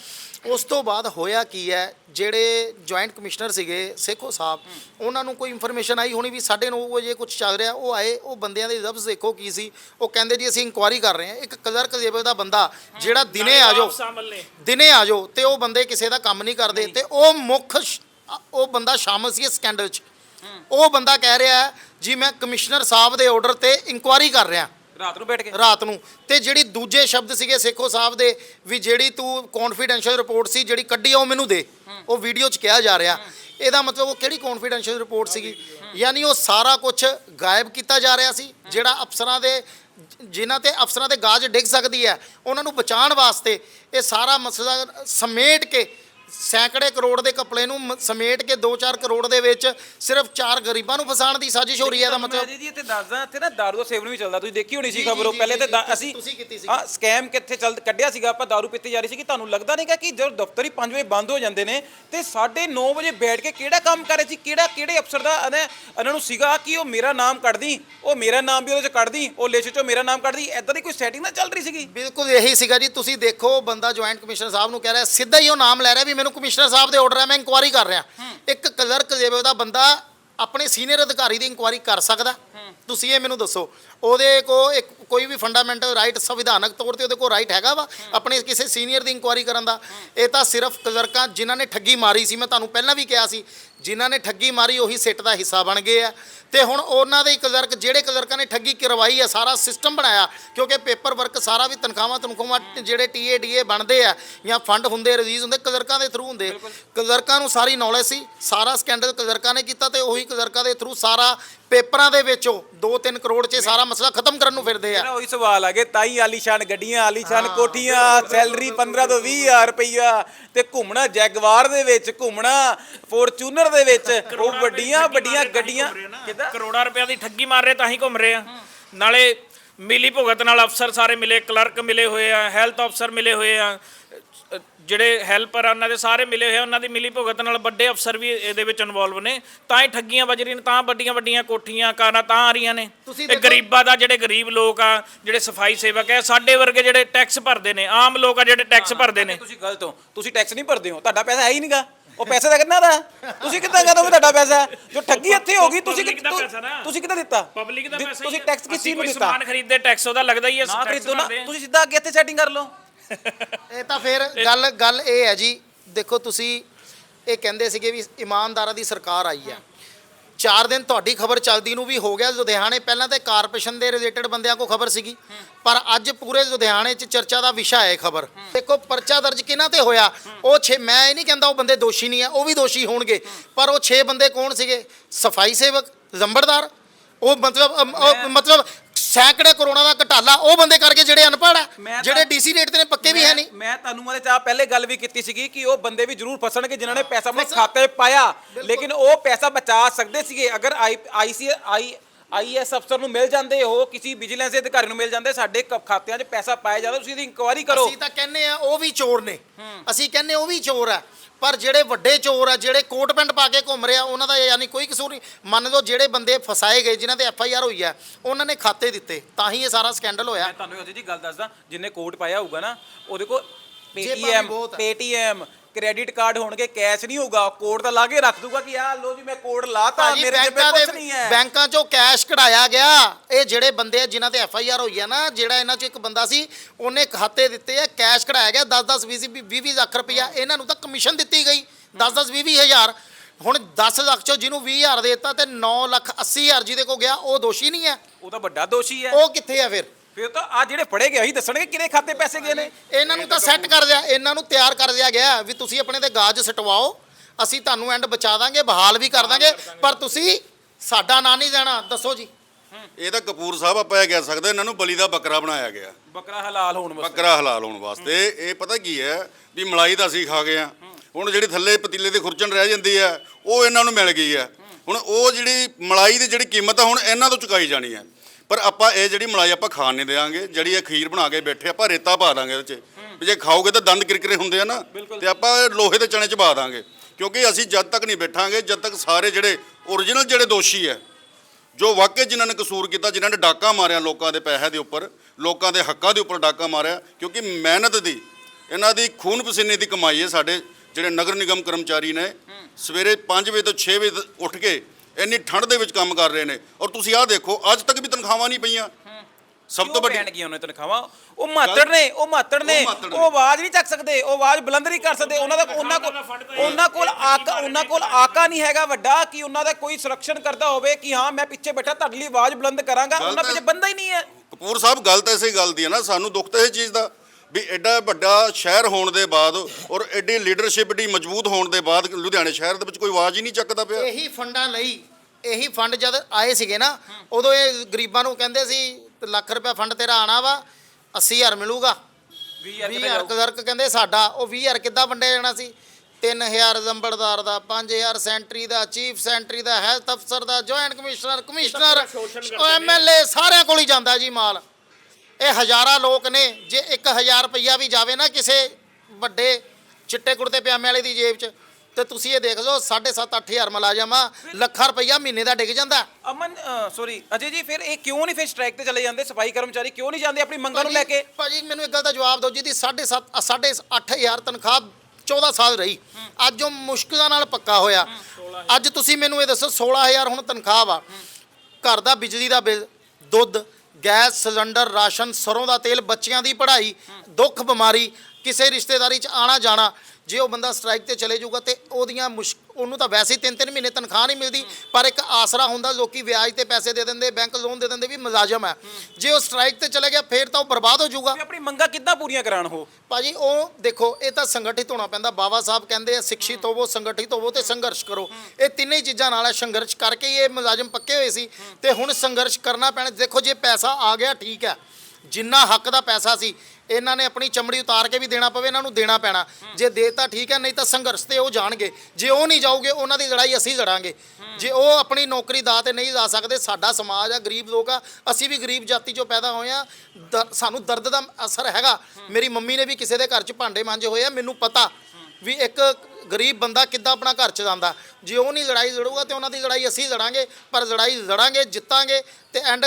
ਉਸ ਤੋਂ ਬਾਅਦ ਹੋਇਆ ਕੀ ਹੈ ਜਿਹੜੇ ਜੁਆਇੰਟ ਕਮਿਸ਼ਨਰ ਸੀਗੇ ਸੇਖੋ ਸਾਹਿਬ ਉਹਨਾਂ ਨੂੰ ਕੋਈ ਇਨਫੋਰਮੇਸ਼ਨ ਆਈ ਹੋਣੀ ਵੀ 9:30 ਵਜੇ ਕੁਝ ਚੱਲ ਰਿਹਾ ਉਹ ਆਏ ਉਹ ਬੰਦਿਆਂ ਦੇ ਲਫ਼ਜ਼ ਦੇਖੋ ਕੀ ਸੀ ਉਹ ਕਹਿੰਦੇ ਜੀ ਅਸੀਂ ਇਨਕੁਆਰੀ ਕਰ ਰਹੇ ਹਾਂ ਇੱਕ ਕਲਰਕ ਲੇਵਲ ਦਾ ਬੰਦਾ ਜਿਹੜਾ ਦਿਨੇ ਆ ਜਾਓ ਦਿਨੇ ਆ ਜਾਓ ਤੇ ਉਹ ਬੰਦੇ ਕਿਸੇ ਦਾ ਕੰਮ ਨਹੀਂ ਕਰਦੇ ਤੇ ਉਹ ਮੁੱਖ ਉਹ ਬੰਦਾ ਸ਼ਾਮਲ ਸੀ ਇਸ ਸਕੈਂਡਲ 'ਚ। ਉਹ ਬੰਦਾ ਕਹਿ ਰਿਹਾ ਹੈ, ਜੀ ਮੈਂ ਕਮਿਸ਼ਨਰ ਸਾਹਿਬ ਦੇ ਆਰਡਰ ਤੇ ਇਨਕੁਆਰੀ ਕਰ ਰਿਹਾ। ਰਾਤ ਨੂੰ ਬੈਠ ਕੇ? ਰਾਤ ਨੂੰ। ਤੇ ਜਿਹੜੀ ਦੂਜੇ ਸ਼ਬਦ ਸੀਗੇ ਸੇਖੋ ਸਾਹਿਬ ਦੇ ਵੀ ਜਿਹੜੀ ਤੂੰ ਕੌਨਫੀਡੈਂਸ਼ੀਅਲ ਰਿਪੋਰਟ ਸੀ ਜਿਹੜੀ ਕੱਢੀ ਆ ਉਹ ਮੈਨੂੰ ਦੇ। ਉਹ ਵੀਡੀਓ 'ਚ ਕਿਹਾ ਜਾ ਰਿਹਾ। ਇਹਦਾ ਮਤਲਬ ਉਹ ਕਿਹੜੀ ਕੌਨਫੀਡੈਂਸ਼ੀਅਲ ਰਿਪੋਰਟ ਸੀਗੀ? ਯਾਨੀ ਉਹ ਸਾਰਾ ਕੁਝ ਗਾਇਬ ਕੀਤਾ ਜਾ ਰਿਹਾ ਸੀ ਜਿਹੜਾ ਅਫਸਰਾਂ ਦੇ ਜਿਨ੍ਹਾਂ ਤੇ ਅਫਸਰਾਂ ਤੇ ਗਾਜ ਡਿੱਗ ਸਕਦੀ ਹੈ ਉਹਨਾਂ ਨੂੰ ਬਚਾਉਣ ਵਾਸਤੇ ਇਹ ਸਾਰਾ ਮਸਲਾ ਸਮੇਟ ਕੇ ਸੈਂਕੜੇ ਕਰੋੜ ਦੇ ਕਪੜੇ ਨੂੰ ਮ- ਸਮੇਟ ਕੇ 2-4 ਕਰੋੜ ਦੇ ਵਿੱਚ ਸਿਰਫ ਚਾਰ ਗਰੀਬਾਂ ਨੂੰ ਫਸਾਉਣ ਦੀ ਸਾਜ਼ਿਸ਼ ਹੋ ਰਹੀ ਹੈ ਇਹਦਾ ਮਤਲਬ ਜੀ ਇੱਥੇ ਦੱਸਦਾ ਇੱਥੇ ਨਾ ਦਾਰੂ ਦਾ ਸੇਵਨ ਵੀ ਚੱਲਦਾ ਤੁਸੀਂ ਦੇਖੀ ਹੋਣੀ ਸੀ ਜੀ, ਖਬਰ ਉਹ ਜੀ, ਪਹਿਲੇ ਜੀ, ਤੇ ਦਾ- ਅਸੀਂ ਤੁਸੀਂ ਕੀਤੀ ਸੀ। ਹਾਂ ਸਕੈਮ ਕਿੱਥੇ ਚੱਲ ਕੱਢਿਆ ਸੀਗਾ ਆਪਾਂ ਦਾਰੂ ਪੀਤੀ ਜਾ ਰਹੀ ਸੀ ਕਿ ਤੁਹਾਨੂੰ ਲੱਗਦਾ ਨਹੀਂਗਾ ਕਿ ਜਦੋਂ ਦਫ਼ਤਰ ਹੀ 5 ਵਜੇ ਬੰਦ ਹੋ ਜਾਂਦੇ ਨੇ ਤੇ 9:30 ਵਜੇ ਬੈਠ ਕੇ ਕਿਹੜਾ ਕੰਮ ਕਰ ਰਹੇ ਸੀ ਕਿਹੜਾ ਕਿਹੜੇ ਅਫਸਰ ਦਾ ਇਹਨੇ- ਇਹਨਾਂ ਨੂੰ ਸੀਗਾ ਕਿ ਉਹ ਮੇਰਾ ਨਾਮ ਕੱਢਦੀ ਉਹ ਮੇਰਾ ਨਾਮ ਵੀ ਉਹਦੇ ਚ ਕੱਢਦੀ ਉਹ ਲਿਸਟ ਚੋਂ ਮੇਰਾ ਨਾਮ ਕੱਢਦੀ ਐਦਾਂ ਦੀ ਕੋਈ ਸੈਟਿੰਗ ਨਾ ਚੱਲ ਰਹੀ ਸੀਗੀ ਬਿਲਕੁਲ ਇਹੀ ਸੀਗਾ ਜੀ ਤੁਸੀਂ ਦੇਖੋ ਬੰਦਾ ਜੁਆਇੰਟ ਕਮਿਸ਼ਨਰ ਸਾਹਿਬ ਨੂੰ ਕਹਿ ਰਿਹਾ ਸਿੱਧਾ ਹੀ ਉਹ ਨਾਮ ਲੈ ਰਿਹਾ ਵੀ ਮੈਨੂੰ ਕਮਿਸ਼ਨਰ ਸਾਹਿਬ ਦੇ ਆਰਡਰ ਹੈ ਮੈਂ ਇਨਕੁਆਰੀ ਕਰ ਰਿਹਾ। ਇੱਕ ਕਲਰਕ ਜਿਵੇਂ ਦਾ ਬੰਦਾ ਆਪਣੇ ਸੀਨੀਅਰ ਅਧਿਕਾਰੀ ਦੀ ਇਨਕੁਆਰੀ ਕਰ ਸਕਦਾ। ਤੁਸੀਂ ਇਹ ਮੈਨੂੰ ਦੱਸੋ। ਉਹਦੇ ਕੋ ਇੱਕ ਕੋਈ ਵੀ ਫੰਡਾਮੈਂਟਲ ਰਾਈਟ ਸੰਵਿਧਾਨਕ ਤੌਰ ਤੇ ਉਹਦੇ ਕੋਲ ਰਾਈਟ ਹੈਗਾ ਵਾ ਆਪਣੇ ਕਿਸੇ ਸੀਨੀਅਰ ਦੀ ਇਨਕੁਆਰੀ ਕਰਨ ਦਾ। ਇਹ ਤਾਂ ਸਿਰਫ ਕਲਰਕਾਂ ਜਿਨ੍ਹਾਂ ਨੇ ਠੱਗੀ ਮਾਰੀ ਸੀ ਮੈਂ ਤੁਹਾਨੂੰ ਪਹਿਲਾਂ ਵੀ ਕਿਹਾ ਸੀ ਜਿਨ੍ਹਾਂ ਨੇ ਠੱਗੀ ਮਾਰੀ ਉਹੀ ਸਿੱਟ ਦਾ ਹਿੱਸਾ ਬਣ ਗਏ ਆ। ਤੇ ਹੁਣ ਉਹਨਾਂ ਦੇ ਕਲਰਕ ਜਿਹੜੇ ਕਲਰਕਾਂ ਨੇ ਠੱਗੀ ਕਰਵਾਈ ਆ ਸਾਰਾ ਸਿਸਟਮ ਬਣਾਇਆ ਕਿਉਂਕਿ ਪੇਪਰ ਵਰਕ ਸਾਰਾ ਵੀ ਤਨਖਾਹਾਂ ਤਨਖਾਹਾਂ ਜਿਹੜੇ ਟੀਏ ਡੀਏ ਬਣਦੇ ਆ ਜਾਂ ਫੰਡ ਹੁੰਦੇ ਰਿਲੀਜ਼ ਹੁੰਦੇ ਕਲਰਕਾਂ ਦੇ ਥਰੂ ਹੁੰਦੇ। ਕਲਰਕਾਂ ਨੂੰ ਸਾਰੀ ਨੌਲੇਜ ਸੀ ਸਾਰਾ ਸਕੈਂਡਲ ਕਲਰਕਾਂ ਨੇ ਕੀਤਾ ਤੇ ਉਹੀ ਕਲਰਕਾਂ ਦੇ ਥਰੂ ਸਾਰਾ ਪੇਪਰਾਂ ਦੇ ਵਿੱਚੋਂ 2-3 ਕਰੋੜ 'ਚ ਸਾਰਾ ਮਸਲਾ ਖਤਮ ਕਰਨ ਨੂੰ ਫਿਰਦੇ ਆ। ਮੇਰਾ ਉਹੀ ਸਵਾਲ ਆ ਕਿ ਤਾਈ ਆਲੀਸ਼ਾਨ ਗੱਡੀਆਂ ਆਲੀਸ਼ਾਨ ਕੋਠੀਆਂ ਸੈਲਰੀ 15 ਤੋਂ 20 ਹਜ਼ਾਰ ਰੁਪਈਆ ਤੇ ਘੁੰਮਣਾ ਜੈਗਵਾਰ ਦੇ ਵਿੱਚ ਘੁੰਮਣਾ ਫੋਰਚੂਨਰ ਦੇ ਵਿੱਚ। ਉਹ ਵੱਡੀਆਂ ਵੱਡੀਆਂ ਗੱਡੀਆਂ ਕਿੱਦਾਂ? ਕਰੋੜਾਂ ਰੁਪਏ ਦੀ ਠੱਗੀ ਮਾਰ ਰਹੇ ਤਾਂ ਹੀ ਘੁੰਮ ਰਹੇ ਆ। ਨਾਲੇ ਮਿਲੀ ਭੁਗਤ ਨਾਲ ਅਫਸਰ ਸਾਰੇ ਮਿਲੇ ਕਲਰਕ ਮਿਲੇ ਹੋਏ ਆ ਹੈਲਥ ਅਫਸਰ ਮਿਲੇ ਹੋਏ ਆ। ਜਿਹੜੇ ਹੈਲਪਰ ਆ ਉਹਨਾਂ ਦੇ ਸਾਰੇ ਮਿਲੇ ਹੋਏ ਆ ਉਹਨਾਂ ਦੀ ਮਿਲੀ ਭੁਗਤ ਨਾਲ ਵੱਡੇ ਅਫਸਰ ਵੀ ਇਹਦੇ ਵਿੱਚ ਇਨਵੋਲਵ ਨੇ। ਤਾਂ ਹੀ ਠੱਗੀਆਂ ਵੱਜ ਰਹੀਆਂ ਨੇ ਤਾਂ ਵੱਡੀਆਂ ਵੱਡੀਆਂ ਕੋਠੀਆਂ ਕਾਰਾਂ ਤਾਂ ਆ ਰਹੀਆਂ ਨੇ। ਤੁਸੀਂ ਇਹ ਦੇਖੋ- ਗਰੀਬਾਂ ਦਾ ਜਿਹੜੇ ਗਰੀਬ ਲੋਕ ਆ ਜਿਹੜੇ ਸਫ਼ਾਈ ਸੇਵਕ ਆ ਸਾਡੇ ਵਰਗੇ ਜਿਹੜੇ ਟੈਕਸ ਭਰਦੇ ਨੇ ਆਮ ਲੋਕ ਆ ਜਿਹੜੇ ਟੈਕਸ ਭਰਦੇ ਨੇ। ਤੁਸੀਂ ਗਲਤ ਹੋ। ਤੁਸੀਂ ਟੈਕਸ ਨਹੀਂ ਭਰਦੇ ਹੋ। ਤੁਹਾਡਾ ਪੈਸਾ ਹੈ ਹੀ ਨਹੀਂਗਾ ਉਹ ਪੈਸੇ ਦਾ ਕਿੰਨਾ ਦਾ? ਹੈ? ਤੁਸੀਂ ਕਿੱਦਾਂ ਕਹਦੋਗੇ ਤੁਹਾਡਾ ਪੈਸਾ ਹੈ? ਜੋ ਠੱਗੀ ਇੱਥੇ ਹੋ ਗਈ ਤੁਸੀਂ Public ਦਾ ਪੈਸਾ ਨਾ। ਤੁਸੀਂ ਕਿੱਦਾਂ ਦਿੱਤਾ? ਪਬਲਿਕ ਦਾ ਪੈਸਾ ਤੁਸੀਂ ਟੈਕਸ ਕਿਸ ਚੀਜ਼ ਨੂੰ ਦਿੱਤਾ? ਸਮਾਨ ਖਰੀਦਦੇ ਟੈਕਸ ਉਹਦਾ ਲੱਗਦਾ ਹੀ ਹੈ ਨਾ tax ਖਰੀਦੋ ਨਾ। ਭਰਦੇ ਆ। ਤੁਸੀਂ ਸਿੱਧਾ ਅੱਗੇ ਇੱਥੇ ਸੈਟਿੰਗ ਕਰ ਲਓ। ਇਹ ਤਾਂ ਫਿਰ ਗੱਲ ਗੱਲ ਇਹ ਹੈ ਜੀ ਦੇਖੋ ਤੁਸੀਂ ਇਹ ਕਹਿੰਦੇ ਸੀਗੇ ਵੀ ਇਮਾਨਦਾਰਾਂ ਦੀ ਸਰਕਾਰ ਆਈ ਹੈ। ਚਾਰ ਦਿਨ ਤੁਹਾਡੀ ਖਬਰ ਚੱਲਦੀ ਨੂੰ ਵੀ ਹੋ ਗਿਆ ਲੁਧਿਆਣੇ ਪਹਿਲਾਂ ਤੇ ਕਾਰਪੋਰੇਸ਼ਨ ਦੇ ਰਿਲੇਟਡ ਬੰਦਿਆਂ ਕੋ ਖਬਰ ਸੀਗੀ ਪਰ ਅੱਜ ਪੂਰੇ ਲੁਧਿਆਣੇ 'ਚ ਚਰਚਾ ਦਾ ਵਿਸ਼ਾ ਹੈ ਖਬਰ। ਦੇਖੋ ਪਰਚਾ ਦਰਜ ਕਿਹਨਾਂ ਤੇ ਹੋਇਆ? ਉਹ 6 ਮੈਂ ਇਹ ਨਹੀਂ ਕਹਿੰਦਾ ਉਹ ਬੰਦੇ ਦੋਸ਼ੀ ਨਹੀਂ ਆ ਉਹ ਵੀ ਦੋਸ਼ੀ ਹੋਣਗੇ ਪਰ ਉਹ 6 ਬੰਦੇ ਕੌਣ ਸੀਗੇ? ਸਫ਼ਾਈ ਸੇਵਕ ਲੰਬੜਦਾਰ ਉਹ ਮਤਲਬ ਅਮ, ਉਹ ਮਤਲਬ ਸੈਂਕੜੇ ਕਰੋੜਾਂ ਦਾ ਘਟਾਲਾ ਉਹ ਬੰਦੇ ਕਰਕੇ ਜਿਹੜੇ ਅਨਪੜ੍ਹ ਆ ਮੈਂ ਜਿਹੜੇ ਤਾਂ- ਡੀਸੀ ਰੇਟ ਤੇ ਨੇ ਪੱਕੇ ਵੀ ਹੈ ਨਹੀਂ। ਮੈਂ- ਤੁਹਾਨੂੰ ਉਹਦੇ ਚਾਹ ਪਹਿਲੇ ਗੱਲ ਵੀ ਕੀਤੀ ਸੀਗੀ ਕਿ ਉਹ ਬੰਦੇ ਵੀ ਜ਼ਰੂਰ ਫਸਣਗੇ ਜਿਨ੍ਹਾਂ ਨੇ ਪੈਸਾ ਆਪਣੇ ਖਾਤੇ 'ਚ ਪਾਇਆ। ਲੇਕਿਨ ਉਹ ਪੈਸਾ ਬਚਾ ਸਕਦੇ ਸੀਗੇ। ਅਗਰ ਆਈ ਆਈਸੀ ਆਈ ਆਈਐਸ ਅਫਸਰ ਨੂੰ ਮਿਲ ਜਾਂਦੇ ਹੋ ਕਿਸੇ ਵਿਜੀਲੈਂਸ ਦੇ ਅਧਿਕਾਰੀ ਨੂੰ ਮਿਲ ਜਾਂਦੇ ਸਾਡੇ ਕ- ਖਾਤਿਆਂ 'ਚ ਪੈਸਾ ਪਾਇਆ ਜਾਂਦਾ ਤੁਸੀਂ ਇਹਦੀ ਇਨਕੁਆਇਰੀ ਕਰੋ। ਅਸੀਂ ਤਾਂ ਕਹਿੰਨੇ ਆ ਉਹ ਵੀ ਚੋਰ ਨੇ। ਅਸੀਂ ਕਹਿੰਨੇ ਉਹ ਵੀ ਚੋਰ ਆ। ਪਰ ਜਿਹੜੇ ਵੱਡੇ ਚੋਰ ਆ ਜਿਹੜੇ ਕੋਟ ਪੈਂਟ ਪਾ ਕੇ ਘੁੰਮ ਰਿਹਾ ਉਹਨਾਂ ਦਾ ਯਾਨੀ ਕੋਈ ਕਸੂਰ ਨਹੀਂ। ਮੰਨ ਲਓ ਜਿਹੜੇ ਬੰਦੇ ਫਸਾਏ ਗਏ ਜਿਨ੍ਹਾਂ ਤੇ ਐਫ ਆਈ ਆਰ ਹੋਈ ਆ ਉਹਨਾਂ ਨੇ ਖਾਤੇ ਦਿੱਤੇ ਤਾਂ ਹੀ ਇਹ ਸਾਰਾ ਸਕੈਂਡਲ ਹੋਇਆ। ਮੈਂ ਤੁਹਾਨੂੰ ਅਜੇ ਜੀ ਗੱਲ ਦੱਸਦਾ ਜਿੰਨੇ ਕੋਡ ਪਾਇਆ ਹੋਊਗਾ ਨਾ ਉਹਦੇ ਕੋਲ ਜੇਬਾਂ ਵੀ ਪੇਟੀਐਮ ਬਹੁਤ ਆ। ਪੇਟੀਐਮ ਕ੍ਰੈਡਿਟ ਕਾਰਡ ਹੋਣਗੇ ਕੈਸ਼ ਨਹੀਂ ਹੋਊਗਾ ਕੋਡ ਤਾਂ ਲਾ ਕੇ ਰੱਖ ਦੂਗਾ ਕਿ ਆ ਲੋ ਜੀ ਮੈਂ ਕੋਡ ਲਾਤਾ ਭਾਜੀ ਮੇਰੇ ਬੈਂਕਾਂ ਕੁਝ ਨਹੀਂ ਦੇ ਹੈ। ਬੈਂਕਾਂ ਚੋਂ ਕੈਸ਼ ਕਢਾਇਆ ਗਿਆ। ਇਹ ਜਿਹੜੇ ਬੰਦੇ ਆ ਜਿਨ੍ਹਾਂ ਤੇ ਐਫ ਆਈ ਆਰ ਹੋਈ ਆ ਨਾ ਜਿਹੜਾ ਇਹਨਾਂ ਚੋਂ ਇੱਕ ਬੰਦਾ ਸੀ ਉਹਨੇ ਖਾਤੇ ਦਿੱਤੇ ਆ ਕੈਸ਼ ਕਢਾਇਆ ਗਿਆ 10 10 20 20 ਲੱਖ ਰੁਪਇਆ ਇਹਨਾਂ ਨੂੰ ਤਾਂ ਕਮਿਸ਼ਨ ਦਿੱਤੀ ਗਈ। 10 10 20 ਹਜ਼ਾਰ। ਹੁਣ 10 ਲੱਖ ਚੋਂ ਜਿਹਨੂੰ 20 ਹਜ਼ਾਰ ਦੇਤਾ ਤੇ 9 ਲੱਖ 80 ਹਜ਼ਾਰ ਜਿਹਦੇ ਕੋ ਗਿਆ ਉਹ ਦੋਸ਼ੀ ਨਹੀਂ ਹੈ। ਉਹ ਤਾਂ ਵੱਡਾ ਦੋਸ਼ੀ ਹੈ। ਉਹ ਕਿੱਥੇ ਆ ਫਿਰ? ਫਿਰ ਤਾਂ ਆ ਜਿਹੜੇ ਫੜੇ ਗਏ ਉਹੀ ਦੱਸਣਗੇ ਕਿਹਦੇ ਖਾਤੇ ਪੈਸੇ ਗਏ ਨੇ। ਇਹਨਾਂ ਨੂੰ ਤਾਂ ਸੈੱਟ ਕਰ ਦਿਆ ਇਹਨਾਂ ਨੂੰ ਤਿਆਰ ਕਰ ਦਿਆ ਗਿਆ ਵੀ ਤੁਸੀਂ ਆਪਣੇ ਤੇ ਗਾਜ ਸਟਵਾਓ ਅਸੀਂ ਤੁਹਾਨੂੰ ਐਂਡ ਬਚਾ ਦਾਂਗੇ ਬਹਾਲ ਵੀ ਕਰ ਦਾਂਗੇ ਪਰ ਤੁਸੀਂ ਸਾਡਾ ਨਾਂ ਨਹੀਂ ਦੇਣਾ ਦੱਸੋ ਜੀ। ਇਹ ਤਾਂ ਕਪੂਰ ਸਾਹਿਬ ਆਪਾਂ ਇਹ ਕਹਿ ਸਕਦੇ ਇਹਨਾਂ ਨੂੰ ਬਲੀ ਦਾ ਬੱਕਰਾ ਬਣਾਇਆ ਗਿਆ। ਬੱਕਰਾ ਹਲਾਲ ਹੋਣ ਵਾਸਤੇ। ਬੱਕਰਾ ਹਲਾਲ ਹੋਣ ਵਾਸਤੇ। ਇਹ ਪਤਾ ਕੀ ਹੈ ਵੀ ਮਲਾਈ ਤਾਂ ਅਸੀਂ ਖਾ ਗਏ ਆ ਹੁਣ ਜਿਹੜੀ ਥੱਲੇ ਪਤੀਲੇ ਦੇ ਖੁਰਚਣ ਰਹਿ ਜਾਂਦੀ ਹੈ ਉਹ ਇਹਨਾਂ ਨੂੰ ਮਿਲ ਗਈ ਹੈ। ਹੁਣ ਉਹ ਜਿਹੜੀ ਮਲਾਈ ਦੀ ਜਿਹੜੀ ਕੀਮਤ ਆ ਹੁਣ ਇਹਨਾਂ ਤੋਂ ਚੁਕਾਈ ਜਾਣੀ ਹੈ। ਪਰ ਆਪਾਂ ਇਹ ਜਿਹੜੀ ਮਲਾਈ ਆਪਾਂ ਖਾਣ ਨਹੀਂ ਦੇਵਾਂਗੇ ਜਿਹੜੀ ਇਹ ਖੀਰ ਬਣਾ ਕੇ ਬੈਠੇ ਆਪਾਂ ਰੇਤਾ ਪਾ ਦਾਂਗੇ ਉਹਦੇ 'ਚ। ਵੀ ਜੇ ਖਾਓਗੇ ਤਾਂ ਦੰਦ ਕਿਰਕਰੇ ਹੁੰਦੇ ਆ ਨਾ ਤੇ ਆਪਾਂ ਲੋਹੇ ਦੇ ਚਣੇ 'ਚ ਪਾ ਦਾਂਗੇ। ਕਿਉਂਕਿ ਅਸੀਂ ਜਦ ਤੱਕ ਨਹੀਂ ਬੈਠਾਂਗੇ ਜਦ ਤੱਕ ਸਾਰੇ ਜਿਹੜੇ ਓਰੀਜਨਲ ਜਿਹੜੇ ਦੋਸ਼ੀ ਹੈ ਜੋ ਵਾਕਈ ਜਿਨ੍ਹਾਂ ਨੇ ਕਸੂਰ ਕੀਤਾ ਜਿਨ੍ਹਾਂ ਨੇ ਡਾਕਾ ਮਾਰਿਆ ਲੋਕਾਂ ਦੇ ਪੈਸੇ ਦੇ ਉੱਪਰ ਲੋਕਾਂ ਦੇ ਹੱਕਾਂ ਦੇ ਉੱਪਰ ਡਾਕਾ ਮਾਰਿਆ ਕਿਉਂਕਿ ਮਿਹਨਤ ਦੀ ਇਹਨਾਂ ਦੀ ਖੂਨ ਪਸੀਨੇ ਦੀ ਕਮਾਈ ਹੈ ਸਾਡੇ ਜਿਹੜੇ ਨਗਰ ਨਿਗਮ ਕਰਮਚਾਰੀ ਨੇ। ਸਵੇਰੇ 5 ਵਜੇ ਤੋਂ 6 ਵਜੇ ਉੱਠ ਕੇ ਇੰਨੀ ਠੰਡ ਦੇ ਵਿੱਚ ਕੰਮ ਕਰ ਰਹੇ ਨੇ। ਔਰ ਤੁਸੀਂ ਆਹ ਦੇਖੋ ਅੱਜ ਤੱਕ ਵੀ ਤਨਖਾਹਾਂ ਨਹੀਂ ਪਈਆਂ। ਸਭ ਤੋਂ ਵੱਡੀ ਪੈਣਗੀਆਂ ਉਹਨਾਂ ਤਨਖਾਹਾਂ? ਉਹ ਮਾਤੜ ਨੇ ਉਹ ਮਾਤੜ ਨੇ। ਉਹ ਆਵਾਜ਼ ਨਹੀਂ ਚੱਕ ਸਕਦੇ ਉਹ ਆਵਾਜ਼ ਬੁਲੰਦ ਨਹੀਂ ਕਰ ਸਕਦੇ। ਉਹਨਾਂ ਦਾ ਉਹਨਾਂ ਕੋਲ ਉਹਨਾਂ ਕੋਲ ਆਕਾ ਉਹਨਾਂ ਕੋਲ ਆਕਾ ਨਹੀਂ ਹੈਗਾ ਵੱਡਾ ਕਿ ਉਹਨਾਂ ਦਾ ਕੋਈ ਸੁਰੱਖਣ ਕਰਦਾ ਹੋਵੇ ਕਿ ਹਾਂ ਮੈਂ ਪਿੱਛੇ ਬੈਠਾ ਤੁਹਾਡੇ ਲਈ ਆਵਾਜ਼ ਬੁਲੰਦ ਕਰਾਂਗਾ। ਉਹਨਾਂ ਪਿੱਛੇ ਬੰਦਾ ਹੀ ਨਹੀਂ ਹੈ। ਕਪੂਰ ਸਾਹਿਬ ਗੱਲ ਤਾਂ ਇਸੇ ਗੱਲ ਦੀ ਹੈ ਨਾ। ਸਾਨੂੰ ਦੁੱਖ ਤਾਂ ਇਹ ਚੀਜ਼ ਦਾ ਵੀ ਐਡਾ ਵੱਡਾ ਸ਼ਹਿਰ ਹੋਣ ਦੇ ਬਾਅਦ ਔਰ ਐਡੀ ਲੀਡਰਸ਼ਿਪ ਦੀ ਮਜ਼ਬੂਤ ਹੋਣ ਦੇ ਬਾਅਦ ਲੁਧਿਆਣੇ ਸ਼ਹਿਰ ਦੇ ਵਿੱਚ ਕੋਈ ਆਵਾਜ਼ ਹੀ ਨਹੀਂ ਚੱਕਦਾ ਪਿਆ। ਇਹੀ ਫੰਡਾਂ ਲਈ ਇਹੀ ਫੰਡ ਜਦ ਆਏ ਸੀਗੇ ਨਾ ਉਦੋਂ ਇਹ ਗਰੀਬਾਂ ਨੂੰ ਕਹਿੰਦੇ ਸੀ ਲੱਖ ਰੁਪਏ ਫੰਡ ਤੇਰਾ ਆਣਾ ਵਾ 80000 ਮਿਲੂਗਾ। 20000 ਕਲਰਕ ਕਹਿੰਦੇ ਸਾਡਾ ਉਹ 20000 ਕਿੱਦਾਂ ਵੰਡਿਆ ਜਾਣਾ ਸੀ? 3000 ਲੰਬੜਦਾਰ ਦਾ 5000 ਸੈਂਟਰੀ ਦਾ ਚੀਫ ਸੈਂਟਰੀ ਦਾ ਹੈਲਥ ਅਫਸਰ ਦਾ ਜੁਆਇੰਟ ਕਮਿਸ਼ਨਰ ਕਮਿਸ਼ਨਰ ਐਮਐਲਏ ਸਾਰਿਆਂ ਕੋਲ ਹੀ ਜਾਂਦਾ ਜੀ ਮਾਲ। ਇਹ ਹਜ਼ਾਰਾਂ ਲੋਕ ਨੇ ਜੇ 1000 ਰੁਪਈਆ ਵੀ ਜਾਵੇ ਨਾ ਕਿਸੇ ਵੱਡੇ ਚਿੱਟੇ ਕੁੜਤੇ ਪਜਾਮੇ ਵਾਲੇ ਦੀ ਜੇਬ 'ਚ ਤੇ ਤੁਸੀਂ ਇਹ ਦੇਖ ਲਓ 7.5 8000 ਮੁਲਾਜ਼ਮ ਆ ਲੱਖਾਂ ਰੁਪਈਆ ਮਹੀਨੇ ਦਾ ਡਿੱਗ ਜਾਂਦਾ। ਅਮਨ ਸੌਰੀ ਅਜੇ ਜੀ ਫਿਰ ਇਹ ਕਿਉਂ ਨਹੀਂ ਫਿਰ ਸਟ੍ਰਾਈਕ ਤੇ ਚਲੇ ਜਾਂਦੇ ਸਫ਼ਾਈ ਕਰਮਚਾਰੀ ਕਿਉਂ ਨਹੀਂ ਜਾਂਦੇ ਆਪਣੀ ਮੰਗਾਂ ਨੂੰ ਲੈ ਕੇ? ਭਾਜੀ ਮੈਨੂੰ ਇੱਕ ਗੱਲ ਦਾ ਜਵਾਬ ਦਿਓ ਜਿਹਦੀ 7.5 ਸਾਢੇ 8000 ਤਨਖਾਹ 14 ਸਾਲ ਰਹੀ। ਅੱਜ ਉਹ ਮੁਸ਼ਕਿਲਾਂ ਨਾਲ ਪੱਕਾ ਹੋਇਆ। ਅੱਜ ਤੁਸੀਂ ਮੈਨੂੰ ਇਹ ਦੱਸੋ 16000 ਹੁਣ ਤਨਖਾਹ ਵਾ। ਘਰ ਦਾ ਬਿਜਲੀ ਦਾ ਬਿੱਲ ਦੁੱਧ ਗੈਸ ਸਿਲੰਡਰ ਰਾਸ਼ਨ ਸਰੋਂ ਦਾ ਤੇਲ ਬੱਚਿਆਂ ਦੀ ਪੜ੍ਹਾਈ ਦੁੱਖ ਬਿਮਾਰੀ ਕਿਸੇ ਰਿਸ਼ਤੇਦਾਰੀ 'ਚ ਆਣਾ ਜਾਣਾ ਜੇ ਉਹ ਬੰਦਾ ਸਟ੍ਰਾਈਕ ਤੇ ਚਲੇ ਜਾਊਗਾ ਤੇ ਉਹਦੀਆਂ ਉਹਨੂੰ ਤਾਂ ਵੈਸੇ ਹੀ ਤਿੰਨ ਤਿੰਨ ਮਹੀਨੇ ਤਨਖਾਹ ਨਹੀਂ ਮਿਲਦੀ ਪਰ ਇੱਕ ਆਸਰਾ ਹੁੰਦਾ ਲੋਕੀ ਵਿਆਜ ਤੇ ਪੈਸੇ ਦੇ ਦਿੰਦੇ ਬੈਂਕ ਲੋਨ ਦੇ ਦਿੰਦੇ ਵੀ ਮੁਲਾਜ਼ਮ ਹੈ। ਜੇ ਉਹ ਸਟ੍ਰਾਈਕ ਤੇ ਚਲੇ ਗਿਆ ਫੇਰ ਤਾਂ ਉਹ ਬਰਬਾਦ ਹੋ ਜਾਊਗਾ। ਆਪਣੀ ਮੰਗਾਂ ਕਿੱਦਾਂ ਪੂਰੀਆਂ ਕਰਾਣ ਉਹ? ਭਾਜੀ ਉਹ ਦੇਖੋ ਇਹ ਤਾਂ ਸੰਗਠਿਤ ਹੋਣਾ ਪੈਂਦਾ। ਬਾਬਾ ਸਾਹਿਬ ਕਹਿੰਦੇ ਆ ਸਿੱਖਿਤ ਹੋਵੋ ਸੰਗਠਿਤ ਹੋਵੋ ਤੇ ਸੰਘਰਸ਼ ਕਰੋ। ਇਹ ਤਿੰਨੇ ਹੀ ਚੀਜ਼ਾਂ ਨਾਲ ਹੈ ਸੰਘਰਸ਼ ਕਰਕੇ ਹੀ ਇਹ ਮੁਲਾਜ਼ਮ ਪੱਕੇ ਹੋਏ ਸੀ। ਤੇ ਹੁਣ ਸੰਘਰਸ਼ ਕਰਨਾ ਪੈਣਾ। ਦੇਖੋ ਜੇ ਪੈਸਾ ਆ ਗਿਆ ਠੀਕ ਹੈ। ਜਿੰਨਾ ਹੱਕ ਦਾ ਪੈਸਾ ਸੀ ਇਹਨਾਂ ਨੇ ਆਪਣੀ ਚਮੜੀ ਉਤਾਰ ਕੇ ਵੀ ਦੇਣਾ ਪਵੇ, ਇਹਨਾਂ ਨੂੰ ਦੇਣਾ ਪੈਣਾ। ਜੇ ਦੇਤਾ ਠੀਕ ਹੈ, ਨਹੀਂ ਤਾਂ ਸੰਘਰਸ਼ ਤੇ ਉਹ ਜਾਣਗੇ। ਜੇ ਉਹ ਨਹੀਂ ਜਾਓਗੇ ਉਹਨਾਂ ਦੀ ਲੜਾਈ ਅਸੀਂ ਲੜਾਂਗੇ। ਜੇ ਉਹ ਆਪਣੀ ਨੌਕਰੀ ਦਾ ਤੇ ਨਹੀਂ ਜਾ ਸਕਦੇ, ਸਾਡਾ ਸਮਾਜ ਆ, ਗਰੀਬ ਲੋਕ ਆ, ਅਸੀਂ ਵੀ ਗਰੀਬ ਜਾਤੀ ਚੋਂ ਪੈਦਾ ਹੋਏ ਆ। ਦਰ- ਸਾਨੂੰ ਦਰਦ ਦਾ ਅਸਰ ਹੈਗਾ। ਮੇਰੀ ਮੰਮੀ ਨੇ ਵੀ ਕਿਸੇ ਦੇ ਘਰ 'ਚ ਭਾਂਡੇ ਮਾਂਜੇ ਹੋਏ ਆ, ਮੈਨੂੰ ਪਤਾ ਵੀ ਇੱਕ ਗਰੀਬ ਬੰਦਾ ਕਿੱਦਾਂ ਆਪਣਾ ਘਰ ਚਲਾਉਂਦਾ ਜੇ ਉਹ ਨਹੀਂ ਲੜਾਈ ਲੜੂਗਾ ਤੇ ਉਹਨਾਂ ਦੀ ਲੜਾਈ ਅਸੀਂ ਲੜਾਂਗੇ, ਪਰ ਲੜਾਈ ਲੜਾਂਗੇ, ਜਿੱਤਾਂਗੇ ਤੇ ਐਂਡ